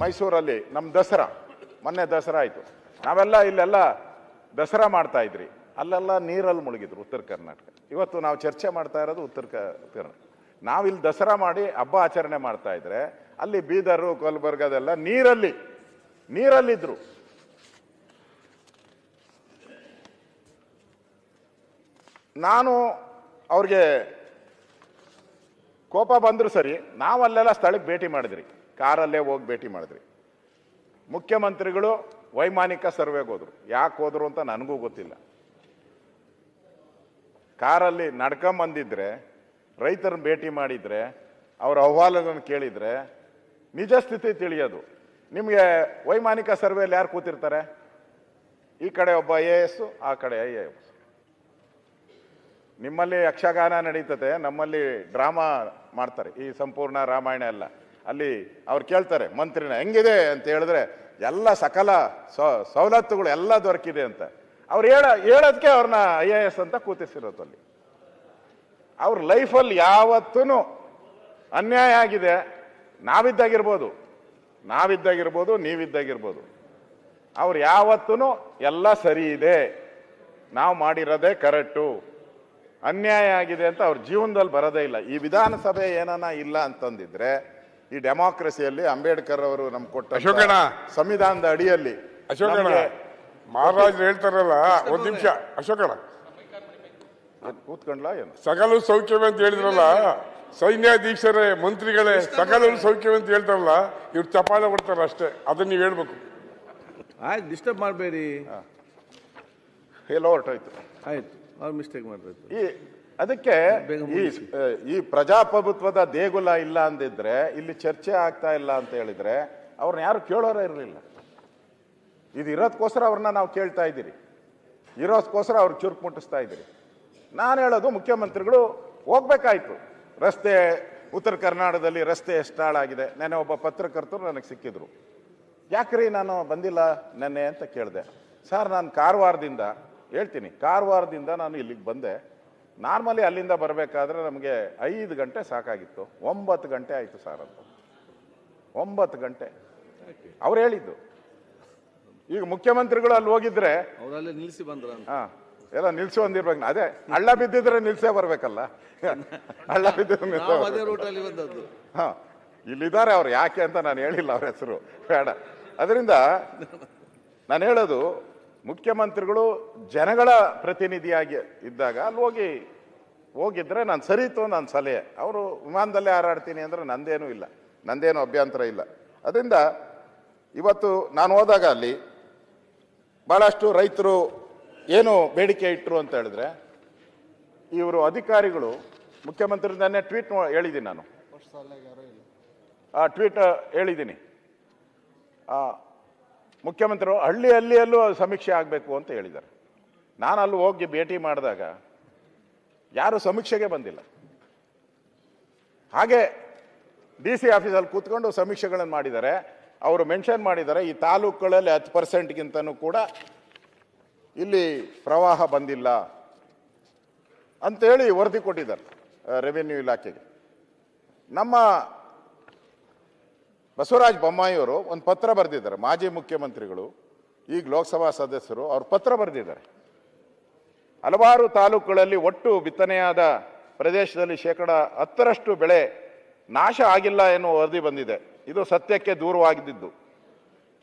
ಮೈಸೂರಲ್ಲಿ ನಮ್ಮ ದಸರಾ, ಮೊನ್ನೆ ದಸರಾ ಆಯಿತು. ನಾವೆಲ್ಲ ಇಲ್ಲೆಲ್ಲ ದಸರಾ ಮಾಡ್ತಾ ಇದ್ರಿ. ಅಲ್ಲೆಲ್ಲ ನೀರಲ್ಲಿ ಮುಳುಗಿದ್ರು ಉತ್ತರ ಕರ್ನಾಟಕ. ಇವತ್ತು ನಾವು ಚರ್ಚೆ ಮಾಡ್ತಾ ಇರೋದು ಉತ್ತರ ಕರ್ನಾಟಕ ನಾವಿಲ್ಲಿ ದಸರಾ ಮಾಡಿ ಹಬ್ಬ ಆಚರಣೆ ಮಾಡ್ತಾ ಇದ್ರೆ ಅಲ್ಲಿ ಬೀದರು ಕಲಬುರ್ಗದೆಲ್ಲ ನೀರಲ್ಲಿ, ನೀರಲ್ಲಿದ್ರು. ನಾನು ಅವ್ರಿಗೆ ಕೋಪ ಬಂದರೂ ಸರಿ, ನಾವಲ್ಲೆಲ್ಲ ಸ್ಥಳಕ್ಕೆ ಭೇಟಿ ಮಾಡಿದ್ರಿ. ಕಾರಲ್ಲೇ ಹೋಗಿ ಭೇಟಿ ಮಾಡಿದ್ರಿ. ಮುಖ್ಯಮಂತ್ರಿಗಳು ವೈಮಾನಿಕ ಸರ್ವೆಗೆ ಹೋದರು. ಯಾಕೆ ಹೋದರು ಅಂತ ನನಗೂ ಗೊತ್ತಿಲ್ಲ. ಕಾರಲ್ಲಿ ನಡ್ಕೊಂಬಂದಿದ್ರೆ, ರೈತರನ್ನ ಭೇಟಿ ಮಾಡಿದ್ರೆ, ಅವರ ಅಹವಾಲನ್ನು ಕೇಳಿದ್ರೆ, ನಿಜ ಸ್ಥಿತಿ ತಿಳಿಯೋದು. ನಿಮಗೆ ವೈಮಾನಿಕ ಸರ್ವೆಯಲ್ಲಿ ಯಾರು ಕೂತಿರ್ತಾರೆ? ಈ ಕಡೆ ಒಬ್ಬ ಐ ಎ ಎಸ್ಸು ಆ ಕಡೆ ಐ ಎ ಎಸ್ ನಿಮ್ಮಲ್ಲಿ ಯಕ್ಷಗಾನ ನಡೀತದೆ, ನಮ್ಮಲ್ಲಿ ಡ್ರಾಮಾ ಮಾಡ್ತಾರೆ, ಈ ಸಂಪೂರ್ಣ ರಾಮಾಯಣ ಎಲ್ಲ. ಅಲ್ಲಿ ಅವ್ರು ಕೇಳ್ತಾರೆ, ಮಂತ್ರಿನ, ಹೆಂಗಿದೆ ಅಂತ ಹೇಳಿದ್ರೆ, ಎಲ್ಲ ಸಕಲ ಸವಲತ್ತುಗಳು ಎಲ್ಲ ದೊರಕಿದೆ ಅಂತ. ಅವ್ರು ಹೇಳ ಹೇಳೋದಕ್ಕೆ ಅವ್ರನ್ನ ಐ ಎ ಎಸ್ ಅಂತ ಕೂತಿಸಿರೋದು ಅಲ್ಲಿ. ಅವ್ರ ಲೈಫಲ್ಲಿ ಯಾವತ್ತೂ ಅನ್ಯಾಯ ಆಗಿದೆ, ನಾವಿದ್ದಾಗಿರ್ಬೋದು. ನಾವಿದ್ದಾಗಿರ್ಬೋದು, ನೀವಿದ್ದಾಗಿರ್ಬೋದು. ಅವ್ರು ಯಾವತ್ತೂ ಎಲ್ಲ ಸರಿ ಇದೆ. ನಾವು ಮಾಡಿರೋದೇ ಕರೆಕ್ಟು. ಅನ್ಯಾಯ ಆಗಿದೆ ಅಂತ ಅವ್ರ ಜೀವನದಲ್ಲಿ ಬರೋದೇ ಇಲ್ಲ. ಈ ವಿಧಾನಸಭೆ ಏನನ ಇಲ್ಲ ಅಂತಂದಿದ್ರೆ ಈ ಡೆಮಾಕ್ರಸಿಯಲ್ಲಿ ಅಂಬೇಡ್ಕರ್ ಅವರು ನಮ್ಗೆ ಕೊಟ್ಟ ಅಶೋಕಣ್ಣ. ಸಂವಿಧಾನದ ಅಡಿಯಲ್ಲಿ ಅಶೋಕಣ್ಣ ಮಹಾರಾಜ್ ಮಹಾರಾಜರು ಹೇಳ್ತಾರಲ್ಲ ಒಂದ್ ನಿಮಿಷ ಅಶೋಕಣ್ಣ. ಕೂತ್ಕೊಂಡ್ಲ ಕೂತ್ಕೊಂಡ್ಲಾ ಏನು? ಸಕಲ ಸೌಖ್ಯವೇ ಅಂತ ಹೇಳಿದ್ರಲ್ಲ ಸೈನ್ಯಾಧೀಶರೇ ಮಂತ್ರಿಗಳೇ ಸಕಲ ಸೌಖ್ಯವೇ ಅಂತ ಹೇಳ್ತಾರಲ್ಲ ಇವ್ರು ಚಪಾಳೆ ಕೊಡ್ತಾರ ಅಷ್ಟೇ ಅದನ್ನ ನೀವು ಹೇಳ್ಬೇಕು. ಆಯ್ತು ಡಿಸ್ಟರ್ಬ್ ಮಾಡಬೇಡಿ. ಎಲ್ಲ ಹೊರಟೋಯ್ತು. ಆಯ್ತು. ಅವ್ರು ಮಿಸ್ಟೇಕ್ ಮಾಡಿದ್ರು ಈ ಅದಕ್ಕೆ ಈ ಪ್ರಜಾಪ್ರಭುತ್ವದ ದೇಗುಲ ಇಲ್ಲ ಅಂದಿದ್ರೆ ಇಲ್ಲಿ ಚರ್ಚೆ ಆಗ್ತಾ ಇಲ್ಲ ಅಂತ ಹೇಳಿದ್ರೆ ಅವ್ರನ್ನ ಯಾರು ಕೇಳೋರೇ ಇರಲಿಲ್ಲ. ಇದು ಇರೋದಕ್ಕೋಸ್ಕರ ಅವ್ರನ್ನ ನಾವು ಕೇಳ್ತಾ ಇದ್ದೀರಿ. ಇರೋದಕ್ಕೋಸ್ಕರ ಅವ್ರು ಚುರುಕು ಮುಟ್ಟಿಸ್ತಾ ಇದ್ದೀರಿ. ನಾನು ಹೇಳೋದು ಮುಖ್ಯಮಂತ್ರಿಗಳು ಹೋಗ್ಬೇಕಾಯ್ತು. ರಸ್ತೆ ಉತ್ತರ ಕರ್ನಾಟಕದಲ್ಲಿ ರಸ್ತೆ ಎಷ್ಟು ಹಾಳಾಗಿದೆ ನೆನ್ನೆ ಒಬ್ಬ ಪತ್ರಕರ್ತರು ನನಗೆ ಸಿಕ್ಕಿದ್ರು. ಯಾಕ್ರಿ ನಾನು ಬಂದಿಲ್ಲ ನೆನ್ನೆ ಅಂತ ಕೇಳಿದೆ. ಸರ್ ನಾನು ಕಾರವಾರದಿಂದ ಹೇಳ್ತೀನಿ. ಕಾರವಾರದಿಂದ ನಾನು ಇಲ್ಲಿಗೆ ಬಂದೆ. ನಾರ್ಮಲಿ ಅಲ್ಲಿಂದ ಬರಬೇಕಾದ್ರೆ ನಮಗೆ ಐದು ಗಂಟೆ ಸಾಕಾಗಿತ್ತು. ಒಂಬತ್ತು ಗಂಟೆ ಆಯಿತು ಸರ್ ಅಂತ. ಒಂಬತ್ತು ಗಂಟೆ. ಅವ್ರು ಹೇಳಿದ್ದು. ಈಗ ಮುಖ್ಯಮಂತ್ರಿಗಳು ಅಲ್ಲಿ ಹೋಗಿದ್ರೆ ನಿಲ್ಸಿ ನಿಲ್ಲಿಸಿ ಬಂದ್ರ ಹಾ ಎಲ್ಲ ನಿಲ್ಸಿ ಒಂದಿರ್ಬೇಕು ಅದೇ ಹಳ್ಳ ಬಿದ್ದಿದ್ರೆ ನಿಲ್ಸೇ ಬರ್ಬೇಕಲ್ಲ. ಹಳ್ಳ ಬಿದ್ದಿದ್ರೆ ಹಾ ಇಲ್ಲಿದ್ದಾರೆ ಅವ್ರು. ಯಾಕೆ ಅಂತ ನಾನು ಹೇಳಿಲ್ಲ ಅವ್ರ ಹೆಸರು. ಬೇಡ. ಅದರಿಂದ ನಾನು ಹೇಳೋದು ಮುಖ್ಯಮಂತ್ರಿಗಳು ಜನಗಳ ಪ್ರತಿನಿಧಿಯಾಗಿ ಇದ್ದಾಗ ಅಲ್ಲಿ ಹೋಗಿ ಹೋಗಿದ್ರೆ ನಾನು ಸರಿತು ನನ್ನ ಸಲಹೆ. ಅವರು ವಿಮಾನದಲ್ಲೇ ಹಾರಾಡ್ತೀನಿ ಅಂದ್ರೆ ನಂದೇನೂ ಇಲ್ಲ. ನಂದೇನು ಅಭ್ಯಂತರ ಇಲ್ಲ. ಅದರಿಂದ ಇವತ್ತು ನಾನು ಹೋದಾಗ ಅಲ್ಲಿ ಭಾಳಷ್ಟು ರೈತರು ಏನು ಬೇಡಿಕೆ ಇಟ್ಟರು ಅಂತ ಹೇಳಿದ್ರೆ ಇವರು ಅಧಿಕಾರಿಗಳು ಮುಖ್ಯಮಂತ್ರಿ ನೆನ್ನೆ ಟ್ವೀಟ್ ಹೇಳಿದ್ದೀನಿ ನಾನು. ಆ ಟ್ವೀಟ್ ಹೇಳಿದ್ದೀನಿ. ಮುಖ್ಯಮಂತ್ರಿಗಳು ಹಳ್ಳಿ ಹಳ್ಳಿಯಲ್ಲೂ ಸಮೀಕ್ಷೆ ಆಗಬೇಕು ಅಂತ ಹೇಳಿದ್ದಾರೆ. ನಾನು ಅಲ್ಲಿ ಹೋಗಿ ಭೇಟಿ ಮಾಡಿದಾಗ ಯಾರು ಸಮೀಕ್ಷೆಗೆ ಬಂದಿಲ್ಲ. ಹಾಗೆ ಡಿ ಸಿ ಆಫೀಸಲ್ಲಿ ಕೂತ್ಕೊಂಡು ಸಮೀಕ್ಷೆಗಳನ್ನು ಮಾಡಿದ್ದಾರೆ. ಅವರು ಮೆನ್ಷನ್ ಮಾಡಿದ್ದಾರೆ ಈ ತಾಲೂಕುಗಳಲ್ಲಿ ಹತ್ತು ಪರ್ಸೆಂಟ್ಗಿಂತನೂ ಕೂಡ ಇಲ್ಲಿ ಪ್ರವಾಹ ಬಂದಿಲ್ಲ ಅಂತೇಳಿ ವರದಿ ಕೊಟ್ಟಿದ್ದಾರೆ ರೆವಿನ್ಯೂ ಇಲಾಖೆಗೆ. ನಮ್ಮ ಬಸವರಾಜ ಬೊಮ್ಮಾಯಿಯವರು ಒಂದು ಪತ್ರ ಬರೆದಿದ್ದಾರೆ, ಮಾಜಿ ಮುಖ್ಯಮಂತ್ರಿಗಳು, ಈಗ ಲೋಕಸಭಾ ಸದಸ್ಯರು, ಅವ್ರು ಪತ್ರ ಬರೆದಿದ್ದಾರೆ. ಹಲವಾರು ತಾಲೂಕುಗಳಲ್ಲಿ ಒಟ್ಟು ಬಿತ್ತನೆಯಾದ ಪ್ರದೇಶದಲ್ಲಿ ಶೇಕಡ ಹತ್ತರಷ್ಟು ಬೆಳೆ ನಾಶ ಆಗಿಲ್ಲ ಎನ್ನುವ ವರದಿ ಬಂದಿದೆ. ಇದು ಸತ್ಯಕ್ಕೆ ದೂರವಾಗಿದ್ದು,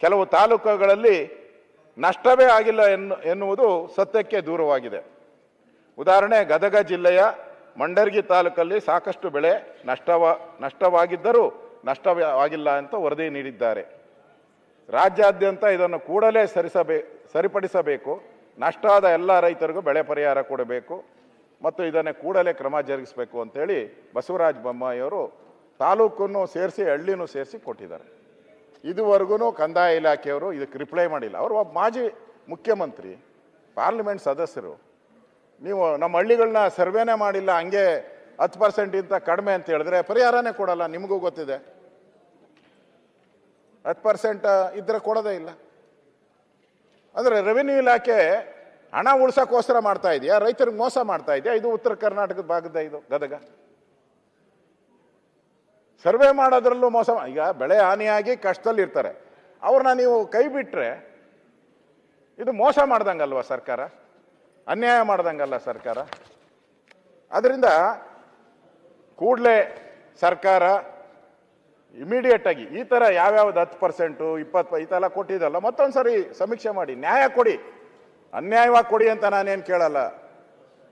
ಕೆಲವು ತಾಲೂಕುಗಳಲ್ಲಿ ನಷ್ಟವೇ ಆಗಿಲ್ಲ ಎನ್ನು, ಎನ್ನುವುದು ಸತ್ಯಕ್ಕೆ ದೂರವಾಗಿದೆ. ಉದಾಹರಣೆ, ಗದಗ ಜಿಲ್ಲೆಯ ಮಂಡರ್ಗಿ ತಾಲೂಕಲ್ಲಿ ಸಾಕಷ್ಟು ಬೆಳೆ ನಷ್ಟವ, ನಷ್ಟವಾಗಿದ್ದರೂ ನಷ್ಟವಾಗಿಲ್ಲ ಅಂತ ವರದಿ ನೀಡಿದ್ದಾರೆ. ರಾಜ್ಯಾದ್ಯಂತ ಇದನ್ನು ಕೂಡಲೇ ಸರಿಸಬೇ, ಸರಿಪಡಿಸಬೇಕು. ನಷ್ಟ ಆದ ಎಲ್ಲ ರೈತರಿಗೂ ಬೆಳೆ ಪರಿಹಾರ ಕೊಡಬೇಕು ಮತ್ತು ಇದನ್ನು ಕೂಡಲೇ ಕ್ರಮ ಜರುಗಿಸಬೇಕು ಅಂತೇಳಿ ಬಸವರಾಜ ಬೊಮ್ಮಾಯಿಯವರು ತಾಲೂಕನ್ನು ಸೇರಿಸಿ, ಹಳ್ಳಿನೂ ಸೇರಿಸಿ ಕೊಟ್ಟಿದ್ದಾರೆ. ಇದುವರೆಗೂ ಕಂದಾಯ ಇಲಾಖೆಯವರು ಇದಕ್ಕೆ ರಿಪ್ಲೈ ಮಾಡಿಲ್ಲ. ಅವರು ಒಬ್ಬ ಮಾಜಿ ಮುಖ್ಯಮಂತ್ರಿ ಪಾರ್ಲಿಮೆಂಟ್ ಸದಸ್ಯರು. ನೀವು ನಮ್ಮ ಹಳ್ಳಿಗಳನ್ನ ಸರ್ವೇನೇ ಮಾಡಿಲ್ಲ, ಹಂಗೆ ಹತ್ತು ಪರ್ಸೆಂಟಿಂತ ಕಡಿಮೆ ಅಂತ ಹೇಳಿದ್ರೆ ಪರಿಹಾರನೇ ಕೊಡಲ್ಲ, ನಿಮಗೂ ಗೊತ್ತಿದೆ. ಹತ್ತು ಪರ್ಸೆಂಟ್ ಇದ್ದರೆ ಕೊಡೋದೇ ಇಲ್ಲ. ಅಂದರೆ ರೆವಿನ್ಯೂ ಇಲಾಖೆ ಹಣ ಉಳ್ಸೋಕ್ಕೋಸ್ಕರ ಮಾಡ್ತಾ ಇದೆಯಾ? ರೈತರಿಗೆ ಮೋಸ ಮಾಡ್ತಾ ಇದೆಯಾ? ಇದು ಉತ್ತರ ಕರ್ನಾಟಕದ ಭಾಗದ ಇದು ಗದಗ. ಸರ್ವೆ ಮಾಡೋದ್ರಲ್ಲೂ ಮೋಸ ಈಗ ಬೆಳೆ ಹಾನಿಯಾಗಿ ಕಷ್ಟದಲ್ಲಿ ಇರ್ತಾರೆ. ಅವ್ರನ್ನ ನೀವು ಕೈ ಬಿಟ್ಟರೆ ಇದು ಮೋಸ ಮಾಡ್ದಂಗಲ್ವಾ ಸರ್ಕಾರ? ಅನ್ಯಾಯ ಮಾಡ್ದಂಗಲ್ಲ ಸರ್ಕಾರ? ಅದರಿಂದ ಕೂಡಲೇ ಸರ್ಕಾರ ಇಮಿಡಿಯೇಟ್ ಆಗಿ ಈ ಥರ ಯಾವ್ಯಾವ್ದು ಹತ್ತು ಪರ್ಸೆಂಟು ಇಪ್ಪತ್ತು, ಈ ಥರ ಕೊಟ್ಟಿದ್ದಲ್ಲ ಮತ್ತೊಂದು ಸರಿ ಸಮೀಕ್ಷೆ ಮಾಡಿ, ನ್ಯಾಯ ಕೊಡಿ. ಅನ್ಯಾಯವಾಗಿ ಕೊಡಿ ಅಂತ ನಾನೇನು ಕೇಳಲ್ಲ.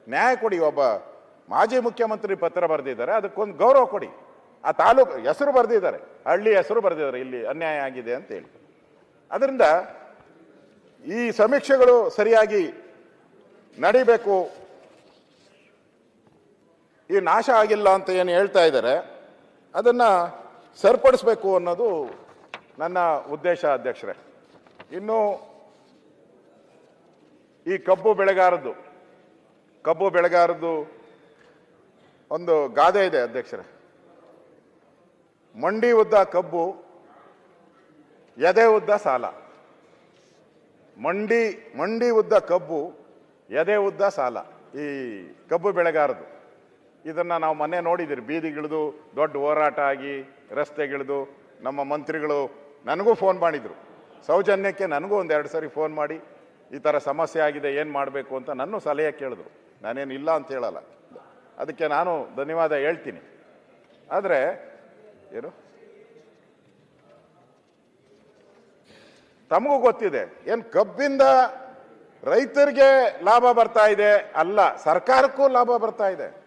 ನ್ಯಾಯ ಕೊಡಿ, ಒಬ್ಬ ಮಾಜಿ ಮುಖ್ಯಮಂತ್ರಿ ಪತ್ರ ಬರೆದಿದ್ದಾರೆ, ಅದಕ್ಕೊಂದು ಗೌರವ ಕೊಡಿ. ಆ ತಾಲೂಕು ಹೆಸರು ಬರೆದಿದ್ದಾರೆ, ಹಳ್ಳಿ ಹೆಸರು ಬರೆದಿದ್ದಾರೆ, ಇಲ್ಲಿ ಅನ್ಯಾಯ ಆಗಿದೆ ಅಂತ ಹೇಳಿ. ಅದರಿಂದ ಈ ಸಮೀಕ್ಷೆಗಳು ಸರಿಯಾಗಿ ನಡಿಬೇಕು ಈ ನಾಶ ಆಗಿಲ್ಲ ಅಂತ ಏನು ಹೇಳ್ತಾ ಇದ್ದಾರೆ, ಅದನ್ನು ಸರಿಪಡಿಸ್ಬೇಕು ಅನ್ನೋದು ನನ್ನ ಉದ್ದೇಶ ಅಧ್ಯಕ್ಷರೇ. ಇನ್ನು ಈ ಕಬ್ಬು ಬೆಳೆಗಾರದ್ದು ಕಬ್ಬು ಬೆಳೆಗಾರದ್ದು ಒಂದು ಗಾದೆ ಇದೆ ಅಧ್ಯಕ್ಷರೇ. ಮಂಡಿ ಉದ್ದ ಕಬ್ಬು, ಎದೆ ಉದ್ದ ಸಾಲ. ಮಂಡಿ ಮಂಡಿ ಉದ್ದ ಕಬ್ಬು, ಎದೆ ಉದ್ದ ಸಾಲ ಈ ಕಬ್ಬು ಬೆಳೆಗಾರದು ಇದನ್ನ ನಾವು ಮೊನ್ನೆ ನೋಡಿದಿರಿ. ಬೀದಿಗಿಳಿದು ದೊಡ್ಡ ಹೋರಾಟ ಆಗಿ ರಸ್ತೆಗಿಳಿದು ನಮ್ಮ ಮಂತ್ರಿಗಳು ನನಗೂ ಫೋನ್ ಮಾಡಿದರು. ಸೌಜನ್ಯಕ್ಕೆ ನನಗೂ ಒಂದು ಎರಡು ಸರಿ ಫೋನ್ ಮಾಡಿ, ಈ ಥರ ಸಮಸ್ಯೆ ಆಗಿದೆ, ಏನು ಮಾಡಬೇಕು ಅಂತ ನನ್ನ ಸಲಹೆ ಕೇಳಿದ್ರು. ನಾನೇನು ಇಲ್ಲ ಅಂತ ಹೇಳಲ್ಲ. ಅದಕ್ಕೆ ನಾನು ಧನ್ಯವಾದ ಹೇಳ್ತೀನಿ. ಆದರೆ, ಏನು? ತಮಗೂ ಗೊತ್ತಿದೆ, ಏನು ಕಬ್ಬಿಂದ ರೈತರಿಗೆ ಲಾಭ ಬರ್ತಾ ಇದೆ ಅಲ್ಲ, ಸರ್ಕಾರಕ್ಕೂ ಲಾಭ ಬರ್ತಾ ಇದೆ.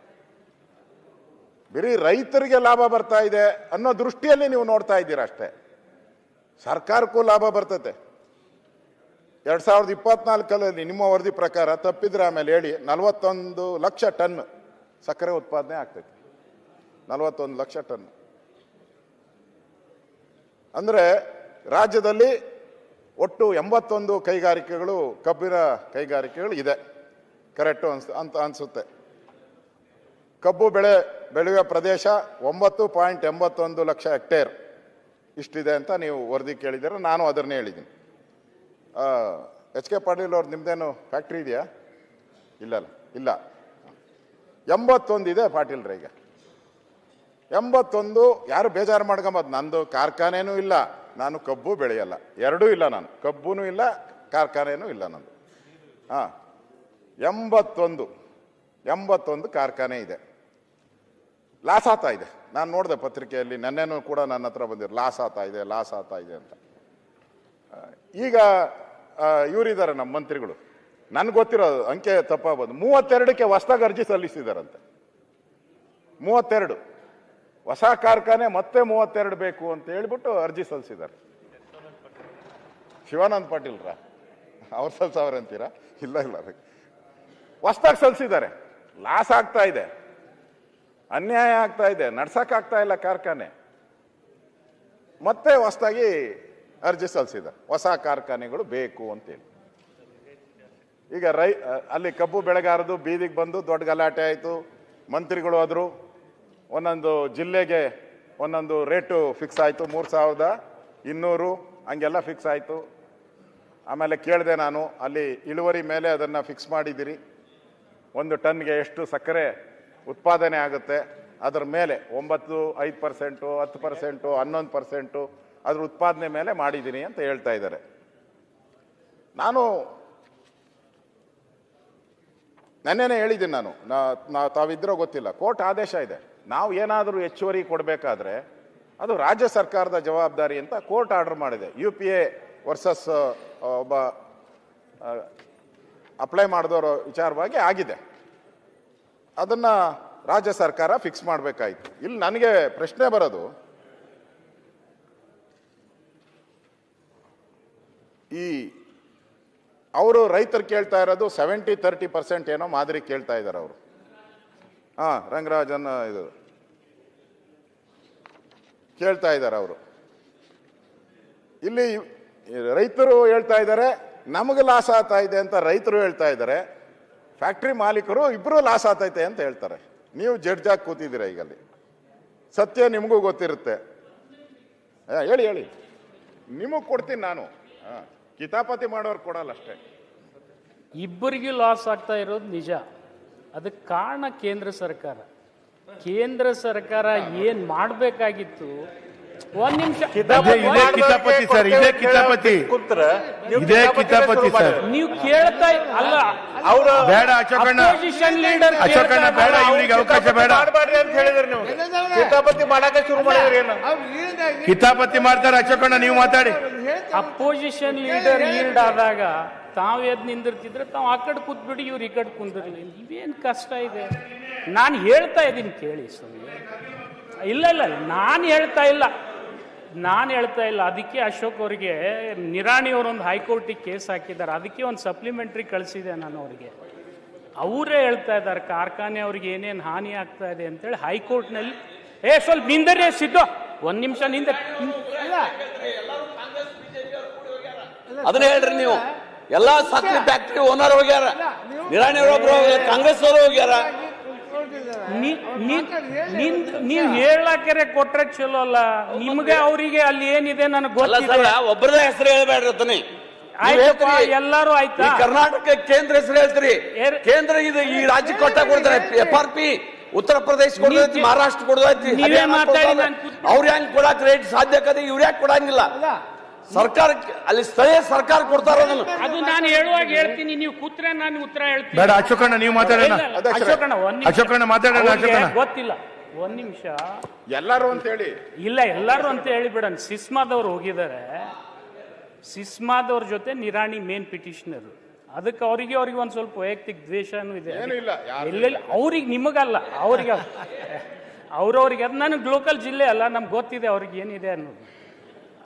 ಬರೀ ರೈತರಿಗೆ ಲಾಭ ಬರ್ತಾ ಇದೆ ಅನ್ನೋ ದೃಷ್ಟಿಯಲ್ಲಿ ನೀವು ನೋಡ್ತಾ ಇದ್ದೀರಾ ಅಷ್ಟೇ. ಸರ್ಕಾರಕ್ಕೂ ಲಾಭ ಬರ್ತತೆ. ಎರಡ್ ಸಾವಿರದ ಇಪ್ಪತ್ನಾಲ್ಕರಲ್ಲಿ ನಿಮ್ಮ ವರದಿ ಪ್ರಕಾರ ತಪ್ಪಿದ್ರೆ ಆಮೇಲೆ ಹೇಳಿ, ನಲವತ್ತೊಂದು ಲಕ್ಷ ಟನ್ ಸಕ್ಕರೆ ಉತ್ಪಾದನೆ ಆಗ್ತೈತೆ. ನಲವತ್ತೊಂದು ಲಕ್ಷ ಟನ್. ಅಂದರೆ ರಾಜ್ಯದಲ್ಲಿ ಒಟ್ಟು ಎಂಬತ್ತೊಂದು ಕೈಗಾರಿಕೆಗಳು, ಕಬ್ಬಿನ ಕೈಗಾರಿಕೆಗಳು ಇದೆ. ಕರೆಕ್ಟು ಅನ್ಸ್, ಅಂತ ಅನಿಸುತ್ತೆ. ಕಬ್ಬು ಬೆಳೆ ಬೆಳೆಯುವ ಪ್ರದೇಶ ಒಂಬತ್ತು ಪಾಯಿಂಟ್ ಎಂಬತ್ತೊಂದು ಲಕ್ಷ ಹೆಕ್ಟೇರ್. ಇಷ್ಟಿದೆ ಅಂತ ನೀವು ವರದಿ ಕೇಳಿದ್ದೀರ? ನಾನು ಅದನ್ನೇ ಹೇಳಿದ್ದೀನಿ. ಎಚ್ ಕೆ ಪಾಟೀಲ್ ಅವ್ರು ನಿಮ್ಮದೇನು ಫ್ಯಾಕ್ಟ್ರಿ ಇದೆಯಾ? ಇಲ್ಲ ಎಂಬತ್ತೊಂದು ಇದೆ ಎಂಬತ್ತೊಂದಿದೆ ಈಗ. ಎಂಬತ್ತೊಂದು, ಯಾರು ಬೇಜಾರು ಮಾಡ್ಕೊಂಬದು ನಂದು ಕಾರ್ಖಾನೆನೂ ಇಲ್ಲ, ನಾನು ಕಬ್ಬು ಬೆಳೆಯಲ್ಲ. ಎರಡೂ ಇಲ್ಲ ನಾನು. ಕಬ್ಬುನೂ ಇಲ್ಲ, ಕಾರ್ಖಾನೆನೂ ಇಲ್ಲ ನಂದು. ಹಾಂ, ಎಂಬತ್ತೊಂದು ಎಂಬತ್ತೊಂದು ಕಾರ್ಖಾನೆ ಇದೆ. ಲಾಸ್ ಆಗ್ತಾ ಇದೆ. ನಾನು ನೋಡಿದೆ ಪತ್ರಿಕೆಯಲ್ಲಿ ನೆನ್ನೆನೂ ಕೂಡ ನನ್ನ ಹತ್ರ ಬಂದಿರು ಲಾಸ್ ಆಗ್ತಾ ಇದೆ, ಲಾಸ್ ಆಗ್ತಾ ಇದೆ ಅಂತ. ಈಗ ಇವರಿದ್ದಾರೆ ನಮ್ಮ ಮಂತ್ರಿಗಳು. ನನ್ಗೆ ಗೊತ್ತಿರೋದು ಅಂಕೆ ತಪ್ಪಾಗ್ಬೋದು ಮೂವತ್ತೆರಡಕ್ಕೆ ಹೊಸದಾಗಿ ಅರ್ಜಿ ಸಲ್ಲಿಸಿದಾರಂತೆ. ಮೂವತ್ತೆರಡು. ಹೊಸ ಕಾರ್ಖಾನೆ ಮತ್ತೆ ಮೂವತ್ತೆರಡು ಬೇಕು ಅಂತ ಹೇಳ್ಬಿಟ್ಟು ಅರ್ಜಿ ಸಲ್ಲಿಸಿದ್ದಾರೆ. ಶಿವಾನಂದ್ ಪಾಟೀಲ್ರ? ಅವ್ರು ಸಲ್ಸವ್ರೆ ಅಂತೀರಾ? ಇಲ್ಲ ಇಲ್ಲ. ಹೊಸ್ದಾಗಿ ಸಲ್ಲಿಸಿದ್ದಾರೆ ಲಾಸ್ ಆಗ್ತಾ ಇದೆ. ಅನ್ಯಾಯ ಆಗ್ತಾ ಇದೆ ನಡ್ಸೋಕ್ಕಾಗ್ತಾ ಇಲ್ಲ ಕಾರ್ಖಾನೆ. ಮತ್ತೆ ಹೊಸದಾಗಿ ಅರ್ಜಿ ಸಲ್ಲಿಸಿದ, ಹೊಸ ಕಾರ್ಖಾನೆಗಳು ಬೇಕು ಅಂತೇಳಿ. ಈಗ ರೈ, ಅಲ್ಲಿ ಕಬ್ಬು ಬೆಳೆಗಾರದು ಬೀದಿಗೆ ಬಂದು ದೊಡ್ಡ ಗಲಾಟೆ ಆಯಿತು, ಮಂತ್ರಿಗಳು ಆದರು, ಒಂದೊಂದು ಜಿಲ್ಲೆಗೆ ಒಂದೊಂದು ರೇಟು ಫಿಕ್ಸ್ ಆಯಿತು, ಮೂರು ಸಾವಿರದ ಇನ್ನೂರು, ಹಂಗೆಲ್ಲ ಫಿಕ್ಸ್ ಆಯಿತು. ಆಮೇಲೆ ಕೇಳಿದೆ ನಾನು, ಅಲ್ಲಿ ಇಳುವರಿ ಮೇಲೆ ಅದನ್ನು ಫಿಕ್ಸ್ ಮಾಡಿದ್ದೀರಿ. ಒಂದು ಟನ್ಗೆ ಎಷ್ಟು ಸಕ್ಕರೆ ಉತ್ಪಾದನೆ ಆಗುತ್ತೆ. ಅದರ ಮೇಲೆ ಒಂಬತ್ತು, ಐದು ಪರ್ಸೆಂಟು, ಹತ್ತು ಪರ್ಸೆಂಟು, ಹನ್ನೊಂದು ಪರ್ಸೆಂಟು ಅದ್ರ ಉತ್ಪಾದನೆ ಮೇಲೆ ಮಾಡಿದ್ದೀನಿ ಅಂತ ಹೇಳ್ತಾ ಇದ್ದಾರೆ. ನಾನು ನೆನ್ನೆನೇ ಹೇಳಿದ್ದೀನಿ ನಾನು. ನಾ ತಾವಿದ್ರೋ ಗೊತ್ತಿಲ್ಲ. ಕೋರ್ಟ್ ಆದೇಶ ಇದೆ. ನಾವು ಏನಾದರೂ ಹೆಚ್ಚುವರಿ ಕೊಡಬೇಕಾದ್ರೆ ಅದು ರಾಜ್ಯ ಸರ್ಕಾರದ ಜವಾಬ್ದಾರಿ ಅಂತ ಕೋರ್ಟ್ ಆರ್ಡರ್ ಮಾಡಿದೆ. ಯು ಪಿ ಎ ವರ್ಸಸ್ ಒಬ್ಬ ಅಪ್ಲೈ ಮಾಡಿದವರ ವಿಚಾರವಾಗಿ ಆಗಿದೆ. ಅದನ್ನ ರಾಜ್ಯ ಸರ್ಕಾರ ಫಿಕ್ಸ್ ಮಾಡಬೇಕಾಯ್ತು. ಇಲ್ಲಿ ನನಗೆ ಪ್ರಶ್ನೆ ಬರೋದು, ಈ ಅವರು ರೈತರು ಕೇಳ್ತಾ ಇರೋದು ಸೆವೆಂಟಿ ತರ್ಟಿ ಪರ್ಸೆಂಟ್ ಏನೋ ಮಾದರಿ ಕೇಳ್ತಾ ಇದ್ದಾರೆ ಅವರು. ಹಾ, ರಂಗರಾಜನ್ ಇದು ಕೇಳ್ತಾ ಇದ್ದಾರೆ ಅವರು. ಇಲ್ಲಿ ರೈತರು ಹೇಳ್ತಾ ಇದ್ದಾರೆ, ನಮಗೆ ಲಾಸ್ ಆಗ್ತಾ ಇದೆ ಅಂತ ರೈತರು ಹೇಳ್ತಾ ಇದ್ದಾರೆ. ಫ್ಯಾಕ್ಟ್ರಿ ಮಾಲೀಕರು ಇಬ್ಬರು ಲಾಸ್ ಆಗ್ತೈತೆ ಅಂತ ಹೇಳ್ತಾರೆ. ನೀವು ಜಡ್ಜಾಗಿ ಕೂತಿದ್ದೀರಾ ಈಗ ಅಲ್ಲಿ ಸತ್ಯ ನಿಮಗೂ ಗೊತ್ತಿರುತ್ತೆ. ಹೇಳಿ ಹೇಳಿ. ನಿಮಗೆ ಕೊಡ್ತೀನಿ ನಾನು. ಕಿತಾಪತಿ ಮಾಡೋರು ಕೊಡಲ್ಲ ಅಷ್ಟೇ. ಇಬ್ಬರಿಗೂ ಲಾಸ್ ಆಗ್ತಾ ಇರೋದು ನಿಜ. ಅದಕ್ಕೆ ಕಾರಣ ಕೇಂದ್ರ ಸರ್ಕಾರ. ಕೇಂದ್ರ ಸರ್ಕಾರ ಏನು ಮಾಡಬೇಕಾಗಿತ್ತು ಒಂದ್ ನಿಮಿಷ. ಇದೇ ಕಿತಾಪತಿ ಸರ್ ಇದೇ ಕಿತಾಪತಿ. ಇದೇ ಕಿತಾಪತಿ ಸರ್. ನೀವು ಕೇಳ್ತಾ ಅಲ್ಲ. ಅವರು ಬೇಡ ಅಶೋಕಣ್ಣ. ಅಪೋಸಿಷನ್ ಲೀಡರ್ ಅಶೋಕಣ್ಣ ಬೇಡ ಇವರಿಗೆ ಅವಕಾಶ ಬೇಡ. ಮಾಡಬಾರ್ದು ಅಂತ ಹೇಳಿದ್ರಿ ನೀವು. ಕಿತಾಪತಿ ಮಾಡಕ್ಕೆ ಶುರು ಮಾಡಿದ್ರಿ ಏನು? ಕಿತಾಪತಿ ಮಾಡ್ತಾರೆ ಅಶೋಕಣ್ಣ ನೀವು ಮಾತಾಡಿ. ಅಪೋಸಿಷನ್ ಲೀಡರ್ ಲೀಡ್ ಆದಾಗ ತಾವ್ ಎದ್ ನಿಂದಿರ್ತಿದ್ರೆ ತಾವ್ ಆ ಕಡೆ ಕೂತ್ಬಿಡಿ ಇವ್ರು ಈ ಕಡೆ ಕುಂದಿರ್ಲಿ ಇವೇನ್ ಕಷ್ಟ ಇದೆ? ನಾನು ಹೇಳ್ತಾ ಇದ್ದೀನಿ ಕೇಳಿ ಸ್ವಾಮಿ. ಇಲ್ಲ ಇಲ್ಲ ನಾನು ಹೇಳ್ತಾ ಇಲ್ಲ. ನಾನು ಹೇಳ್ತಾ ಇಲ್ಲ. ಅದಕ್ಕೆ ಅಶೋಕ್ ಅವರಿಗೆ ನಿರಾಣಿ ಅವರೊಂದು ಹೈಕೋರ್ಟಿಗೆ ಕೇಸ್ ಹಾಕಿದ್ದಾರೆ. ಅದಕ್ಕೆ ಒಂದು ಸಪ್ಲಿಮೆಂಟ್ರಿ ಕಳಿಸಿದೆ ನಾನು ಅವರಿಗೆ. ಅವರೇ ಹೇಳ್ತಾ ಇದ್ದಾರೆ ಕಾರ್ಖಾನೆ ಅವ್ರಿಗೆ ಏನೇನು ಹಾನಿ ಆಗ್ತಾ ಇದೆ ಅಂತೇಳಿ ಹೈಕೋರ್ಟ್ನಲ್ಲಿ ಏ ಸ್ವಲ್ಪ ನಿಂದರೆ ಸಿದ್ದು. ಒಂದು ನಿಮಿಷ ನಿಂದ ಅದನ್ನ ಹೇಳ್ರಿ ನೀವು. ಎಲ್ಲ ಸಕ್ರಿ ಫ್ಯಾಕ್ಟ್ರಿ ಓನರ್ ಹೋಗ್ಯಾರ. ನಿರಾಣಿ ಒಬ್ರು ಕಾಂಗ್ರೆಸ್ ಅವರು ಹೋಗ್ಯಾರ. ನೀವ್ ಹೇಳಾಕರೆ ಕೊಟ್ರೆ ಚಲೋ ಅಲ್ಲ. ನಿಮ್ಗೆ ಅವರಿಗೆ ಅಲ್ಲಿ ಏನಿದೆ ನನಗೆ ಗೊತ್ತಿಲ್ಲ ಒಬ್ಬರದ ಹೆಸರು ಹೇಳ್ಬೇಡ್ರಿ ಎಲ್ಲಾರು ಆಯ್ತಾ? ಕರ್ನಾಟಕ ಕೇಂದ್ರ ಹೆಸರು ಹೇಳ್ತೀರಿ. ಕೇಂದ್ರ ಇದು ಈ ರಾಜ್ಯ ಕೊಟ್ಟ ಕೊಡ್ತಾರೆ F R P Uttar Pradesh ಕೊಡೋದೈತಿ Maharashtra ಕೊಡೋದೈತಿ ನೀವೇ ಅವ್ರು ಹೆಂಗ್ ಕೊಡಕ್ ರೇಟ್ ಸಾಧ್ಯ ಕದೆ? ಇವ್ರು ಯಾಕೆ ಕೊಡಂಗಿಲ್ಲ? ಸರ್ಕಾರಕ್ಕೆ ಅಲ್ಲಿ ಸ್ಥಳೀಯ ಸರ್ಕಾರ ಕೊಡ್ತಾರ ಅದನ್ನು ಅದು ನಾನು ಹೇಳುವಾಗ ಹೇಳ್ತೀನಿ. ನೀವು ಕೂತ್ರೆ ನಾನು ಉತ್ತರ ಹೇಳ್ತೀನಿ. ಬೇಡ ಅಶೋಕಣ್ಣ ನೀವು ಮಾತಾಡೋಣ. ಇಲ್ಲ, ಇಲ್ಲ, ಅಶೋಕಣ್ಣ ಒಂದ್ ನಿಮಿಷ. ಅಶೋಕಣ್ಣ ಮಾತಾಡೋಣ, ಅವ್ರಿಗೆ ಅಶೋಕಣ್ಣ. ಗೊತ್ತಿಲ್ಲ. ಒಂದ್ ನಿಮಿಷ. ಎಲ್ಲರೂ ಅಂತ ಹೇಳಿ. ಇಲ್ಲ ಎಲ್ಲರೂ ಅಂತ ಹೇಳಿಬಿಡಣ ಸಿಸ್ಮಾದವ್ರು ಹೋಗಿದ್ದಾರೆ. ಸಿಸ್ಮಾದವ್ರ ಜೊತೆ ನಿರಾಣಿ ಮೇನ್ ಪಿಟಿಷನರ್. ಅದಕ್ಕೆ ಅವರಿಗೆ ಅವ್ರಿಗೆ ಒಂದ್ ಸ್ವಲ್ಪ ವೈಯಕ್ತಿಕ ದ್ವೇಷನೂ ಇದೆ. ಏನೂ ಇಲ್ಲ, ಎಲ್ಲೆಲ್ಲಿ ಅವ್ರಿಗೆ ನಿಮಗಲ್ಲ ಅವ್ರಿಗೆ. ಅವ್ರವ್ರಿಗೆ ಅದು ನನಗೆ ಲೋಕಲ್ ಜಿಲ್ಲೆ ಅಲ್ಲ ನಮ್ಗೆ ಗೊತ್ತಿದೆ ಅವ್ರಿಗೆ ಏನಿದೆ ಅನ್ನೋದು.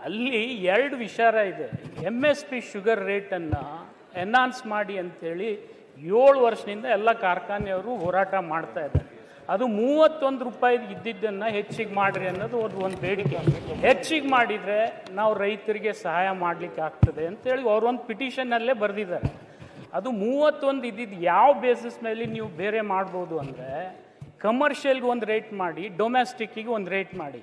ಅಲ್ಲಿ ಎರಡು ವಿಚಾರ ಇದೆ. ಎಂ ಎಸ್ ಪಿ ಶುಗರ್ ರೇಟನ್ನು ಎನ್ಹಾನ್ಸ್ ಮಾಡಿ ಅಂತೇಳಿ ಏಳು ವರ್ಷದಿಂದ ಎಲ್ಲ ಕಾರ್ಖಾನೆಯವರು ಹೋರಾಟ ಮಾಡ್ತಾ ಇದ್ದಾರೆ. ಅದು ಮೂವತ್ತೊಂದು ರೂಪಾಯಿ ಇದ್ದಿದ್ದನ್ನು ಹೆಚ್ಚಿಗೆ ಮಾಡ್ರಿ ಅನ್ನೋದು ಒಂದು ಒಂದು ಬೇಡಿಕೆ. ಹೆಚ್ಚಿಗೆ ಮಾಡಿದರೆ ನಾವು ರೈತರಿಗೆ ಸಹಾಯ ಮಾಡಲಿಕ್ಕೆ ಆಗ್ತದೆ ಅಂತೇಳಿ ಅವರೊಂದು ಪಿಟಿಷನ್ನಲ್ಲೇ ಬರೆದಿದ್ದಾರೆ. ಅದು ಮೂವತ್ತೊಂದು ಇದ್ದಿದ್ದು ಯಾವ ಬೇಸಿಸ್ ಮೇಲೆ ನೀವು ಬೇರೆ ಮಾಡ್ಬೋದು ಅಂದರೆ ಕಮರ್ಷಿಯಲ್ಗೆ ಒಂದು ರೇಟ್ ಮಾಡಿ ಡೊಮೆಸ್ಟಿಕ್ಕಿಗೆ ಒಂದು ರೇಟ್ ಮಾಡಿ.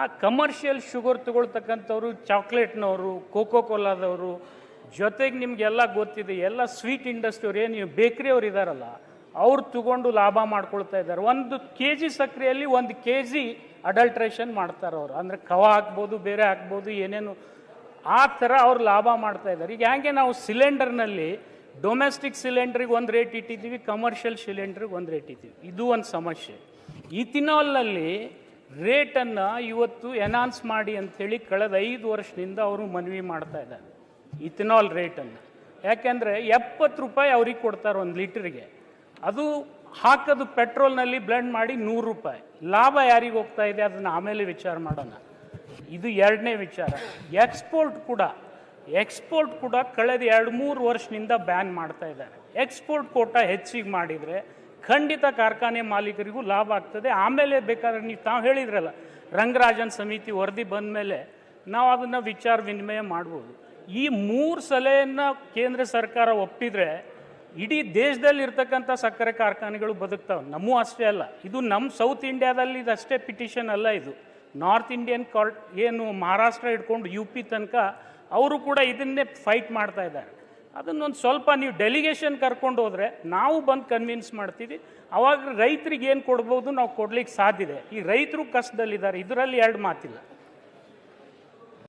ಆ ಕಮರ್ಷಿಯಲ್ ಶುಗರ್ ತಗೊಳ್ತಕ್ಕಂಥವ್ರು ಚಾಕ್ಲೇಟ್ನವರು ಕೋಕೋ ಕೋಲಾದವರು ಜೊತೆಗೆ ನಿಮಗೆಲ್ಲ ಗೊತ್ತಿದೆ, ಎಲ್ಲ ಸ್ವೀಟ್ ಇಂಡಸ್ಟ್ರಿ ಏನು, ನೀವು ಬೇಕ್ರಿ ಅವ್ರು ಇದಾರಲ್ಲ, ಅವ್ರು ತಗೊಂಡು ಲಾಭ ಮಾಡ್ಕೊಳ್ತಾ ಇದ್ದಾರೆ. ಒಂದು ಕೆ ಜಿ ಸಕ್ಕರೆಯಲ್ಲಿ ಒಂದು ಕೆ ಜಿ ಅಡಲ್ಟ್ರೇಷನ್ ಮಾಡ್ತಾರೆ ಅವರು. ಅಂದರೆ ಕವ ಹಾಕ್ಬೋದು, ಬೇರೆ ಹಾಕ್ಬೋದು, ಏನೇನು, ಆ ಥರ ಅವ್ರು ಲಾಭ ಮಾಡ್ತಾ ಇದ್ದಾರೆ. ಈಗ ಹ್ಯಾಂಗೆ ನಾವು ಸಿಲಿಂಡರ್ನಲ್ಲಿ ಡೊಮೆಸ್ಟಿಕ್ ಸಿಲಿಂಡ್ರಿಗೆ ಒಂದು ರೇಟ್ ಇಟ್ಟಿದ್ದೀವಿ ಕಮರ್ಷಿಯಲ್ ಸಿಲಿಂಡ್ರಿಗೆ ಒಂದು ರೇಟ್ ಇಟ್ಟಿದ್ದೀವಿ. ಇದು ಒಂದು ಸಮಸ್ಯೆ. ಇಥಿನಾಲ್ನಲ್ಲಿ ರೇಟನ್ನು ಇವತ್ತು ಎನಾನ್ಸ್ ಮಾಡಿ ಅಂಥೇಳಿ ಕಳೆದ ಐದು ವರ್ಷದಿಂದ ಅವರು ಮನವಿ ಮಾಡ್ತಾ ಇದ್ದಾರೆ. ಇಥಿನಾಲ್ ರೇಟನ್ನು. ಯಾಕೆಂದರೆ ಎಪ್ಪತ್ತು ರೂಪಾಯಿ ಅವ್ರಿಗೆ ಕೊಡ್ತಾರೆ ಒಂದು ಲೀಟ್ರಿಗೆ. ಅದು ಹಾಕೋದು ಪೆಟ್ರೋಲ್ನಲ್ಲಿ ಬ್ಲೆಂಡ್ ಮಾಡಿ ನೂರು ರೂಪಾಯಿ. ಲಾಭ ಯಾರಿಗೆ ಹೋಗ್ತಾ ಇದೆ ಅದನ್ನು ಆಮೇಲೆ ವಿಚಾರ ಮಾಡೋಣ. ಇದು ಎರಡನೇ ವಿಚಾರ. ಎಕ್ಸ್ಪೋರ್ಟ್ ಕೂಡ. ಎಕ್ಸ್ಪೋರ್ಟ್ ಕೂಡ ಕಳೆದ ಎರಡು ಮೂರು ವರ್ಷದಿಂದ ಬ್ಯಾನ್ ಮಾಡ್ತಾ ಇದ್ದಾರೆ. ಎಕ್ಸ್ಪೋರ್ಟ್ ಕೋಟ ಹೆಚ್ಚಿಗೆ ಮಾಡಿದರೆ ಖಂಡಿತ ಕಾರ್ಖಾನೆ ಮಾಲೀಕರಿಗೂ ಲಾಭ ಆಗ್ತದೆ. ಆಮೇಲೆ ಬೇಕಾದ್ರೆ ನೀವು ತಾವು ಹೇಳಿದ್ರಲ್ಲ, ರಂಗರಾಜನ್ ಸಮಿತಿ ವರದಿ ಬಂದ ಮೇಲೆ ನಾವು ಅದನ್ನು ವಿಚಾರ ವಿನಿಮಯ ಮಾಡ್ಬೋದು. ಈ ಮೂರು ಸಲಹೆಯನ್ನು ಕೇಂದ್ರ ಸರ್ಕಾರ ಒಪ್ಪಿದರೆ ಇಡೀ ದೇಶದಲ್ಲಿ ಇರ್ತಕ್ಕಂಥ ಸಕ್ಕರೆ ಕಾರ್ಖಾನೆಗಳು ಬದುಕ್ತಾವೆ. ನಮ್ಮೂ ಅಷ್ಟೇ ಅಲ್ಲ, ಇದು ನಮ್ಮ ಸೌತ್ ಇಂಡಿಯಾದಲ್ಲಿ ಇದಷ್ಟೇ ಪಿಟಿಷನ್ ಅಲ್ಲ ಇದು. ನಾರ್ತ್ ಇಂಡಿಯನ್ ಕಾರ್ಟ್ ಏನು ಮಹಾರಾಷ್ಟ್ರ ಹಿಡ್ಕೊಂಡು ಯು ಪಿ ತನಕ ಅವರು ಕೂಡ ಇದನ್ನೇ ಫೈಟ್ ಮಾಡ್ತಾ ಇದ್ದಾರೆ. ಅದನ್ನೊಂದು ಸ್ವಲ್ಪ ನೀವು ಡೆಲಿಗೇಷನ್ ಕರ್ಕೊಂಡು ಹೋದರೆ ನಾವು ಬಂದು ಕನ್ವಿನ್ಸ್ ಮಾಡ್ತೀವಿ. ಅವಾಗ ರೈತರಿಗೆ ಏನು ಕೊಡ್ಬೋದು ನಾವು ಕೊಡ್ಲಿಕ್ಕೆ ಸಾಧ್ಯ ಇದೆ. ಈ ರೈತರು ಕಷ್ಟದಲ್ಲಿದ್ದಾರೆ. ಇದರಲ್ಲಿ ಎರಡು ಮಾತಿಲ್ಲ.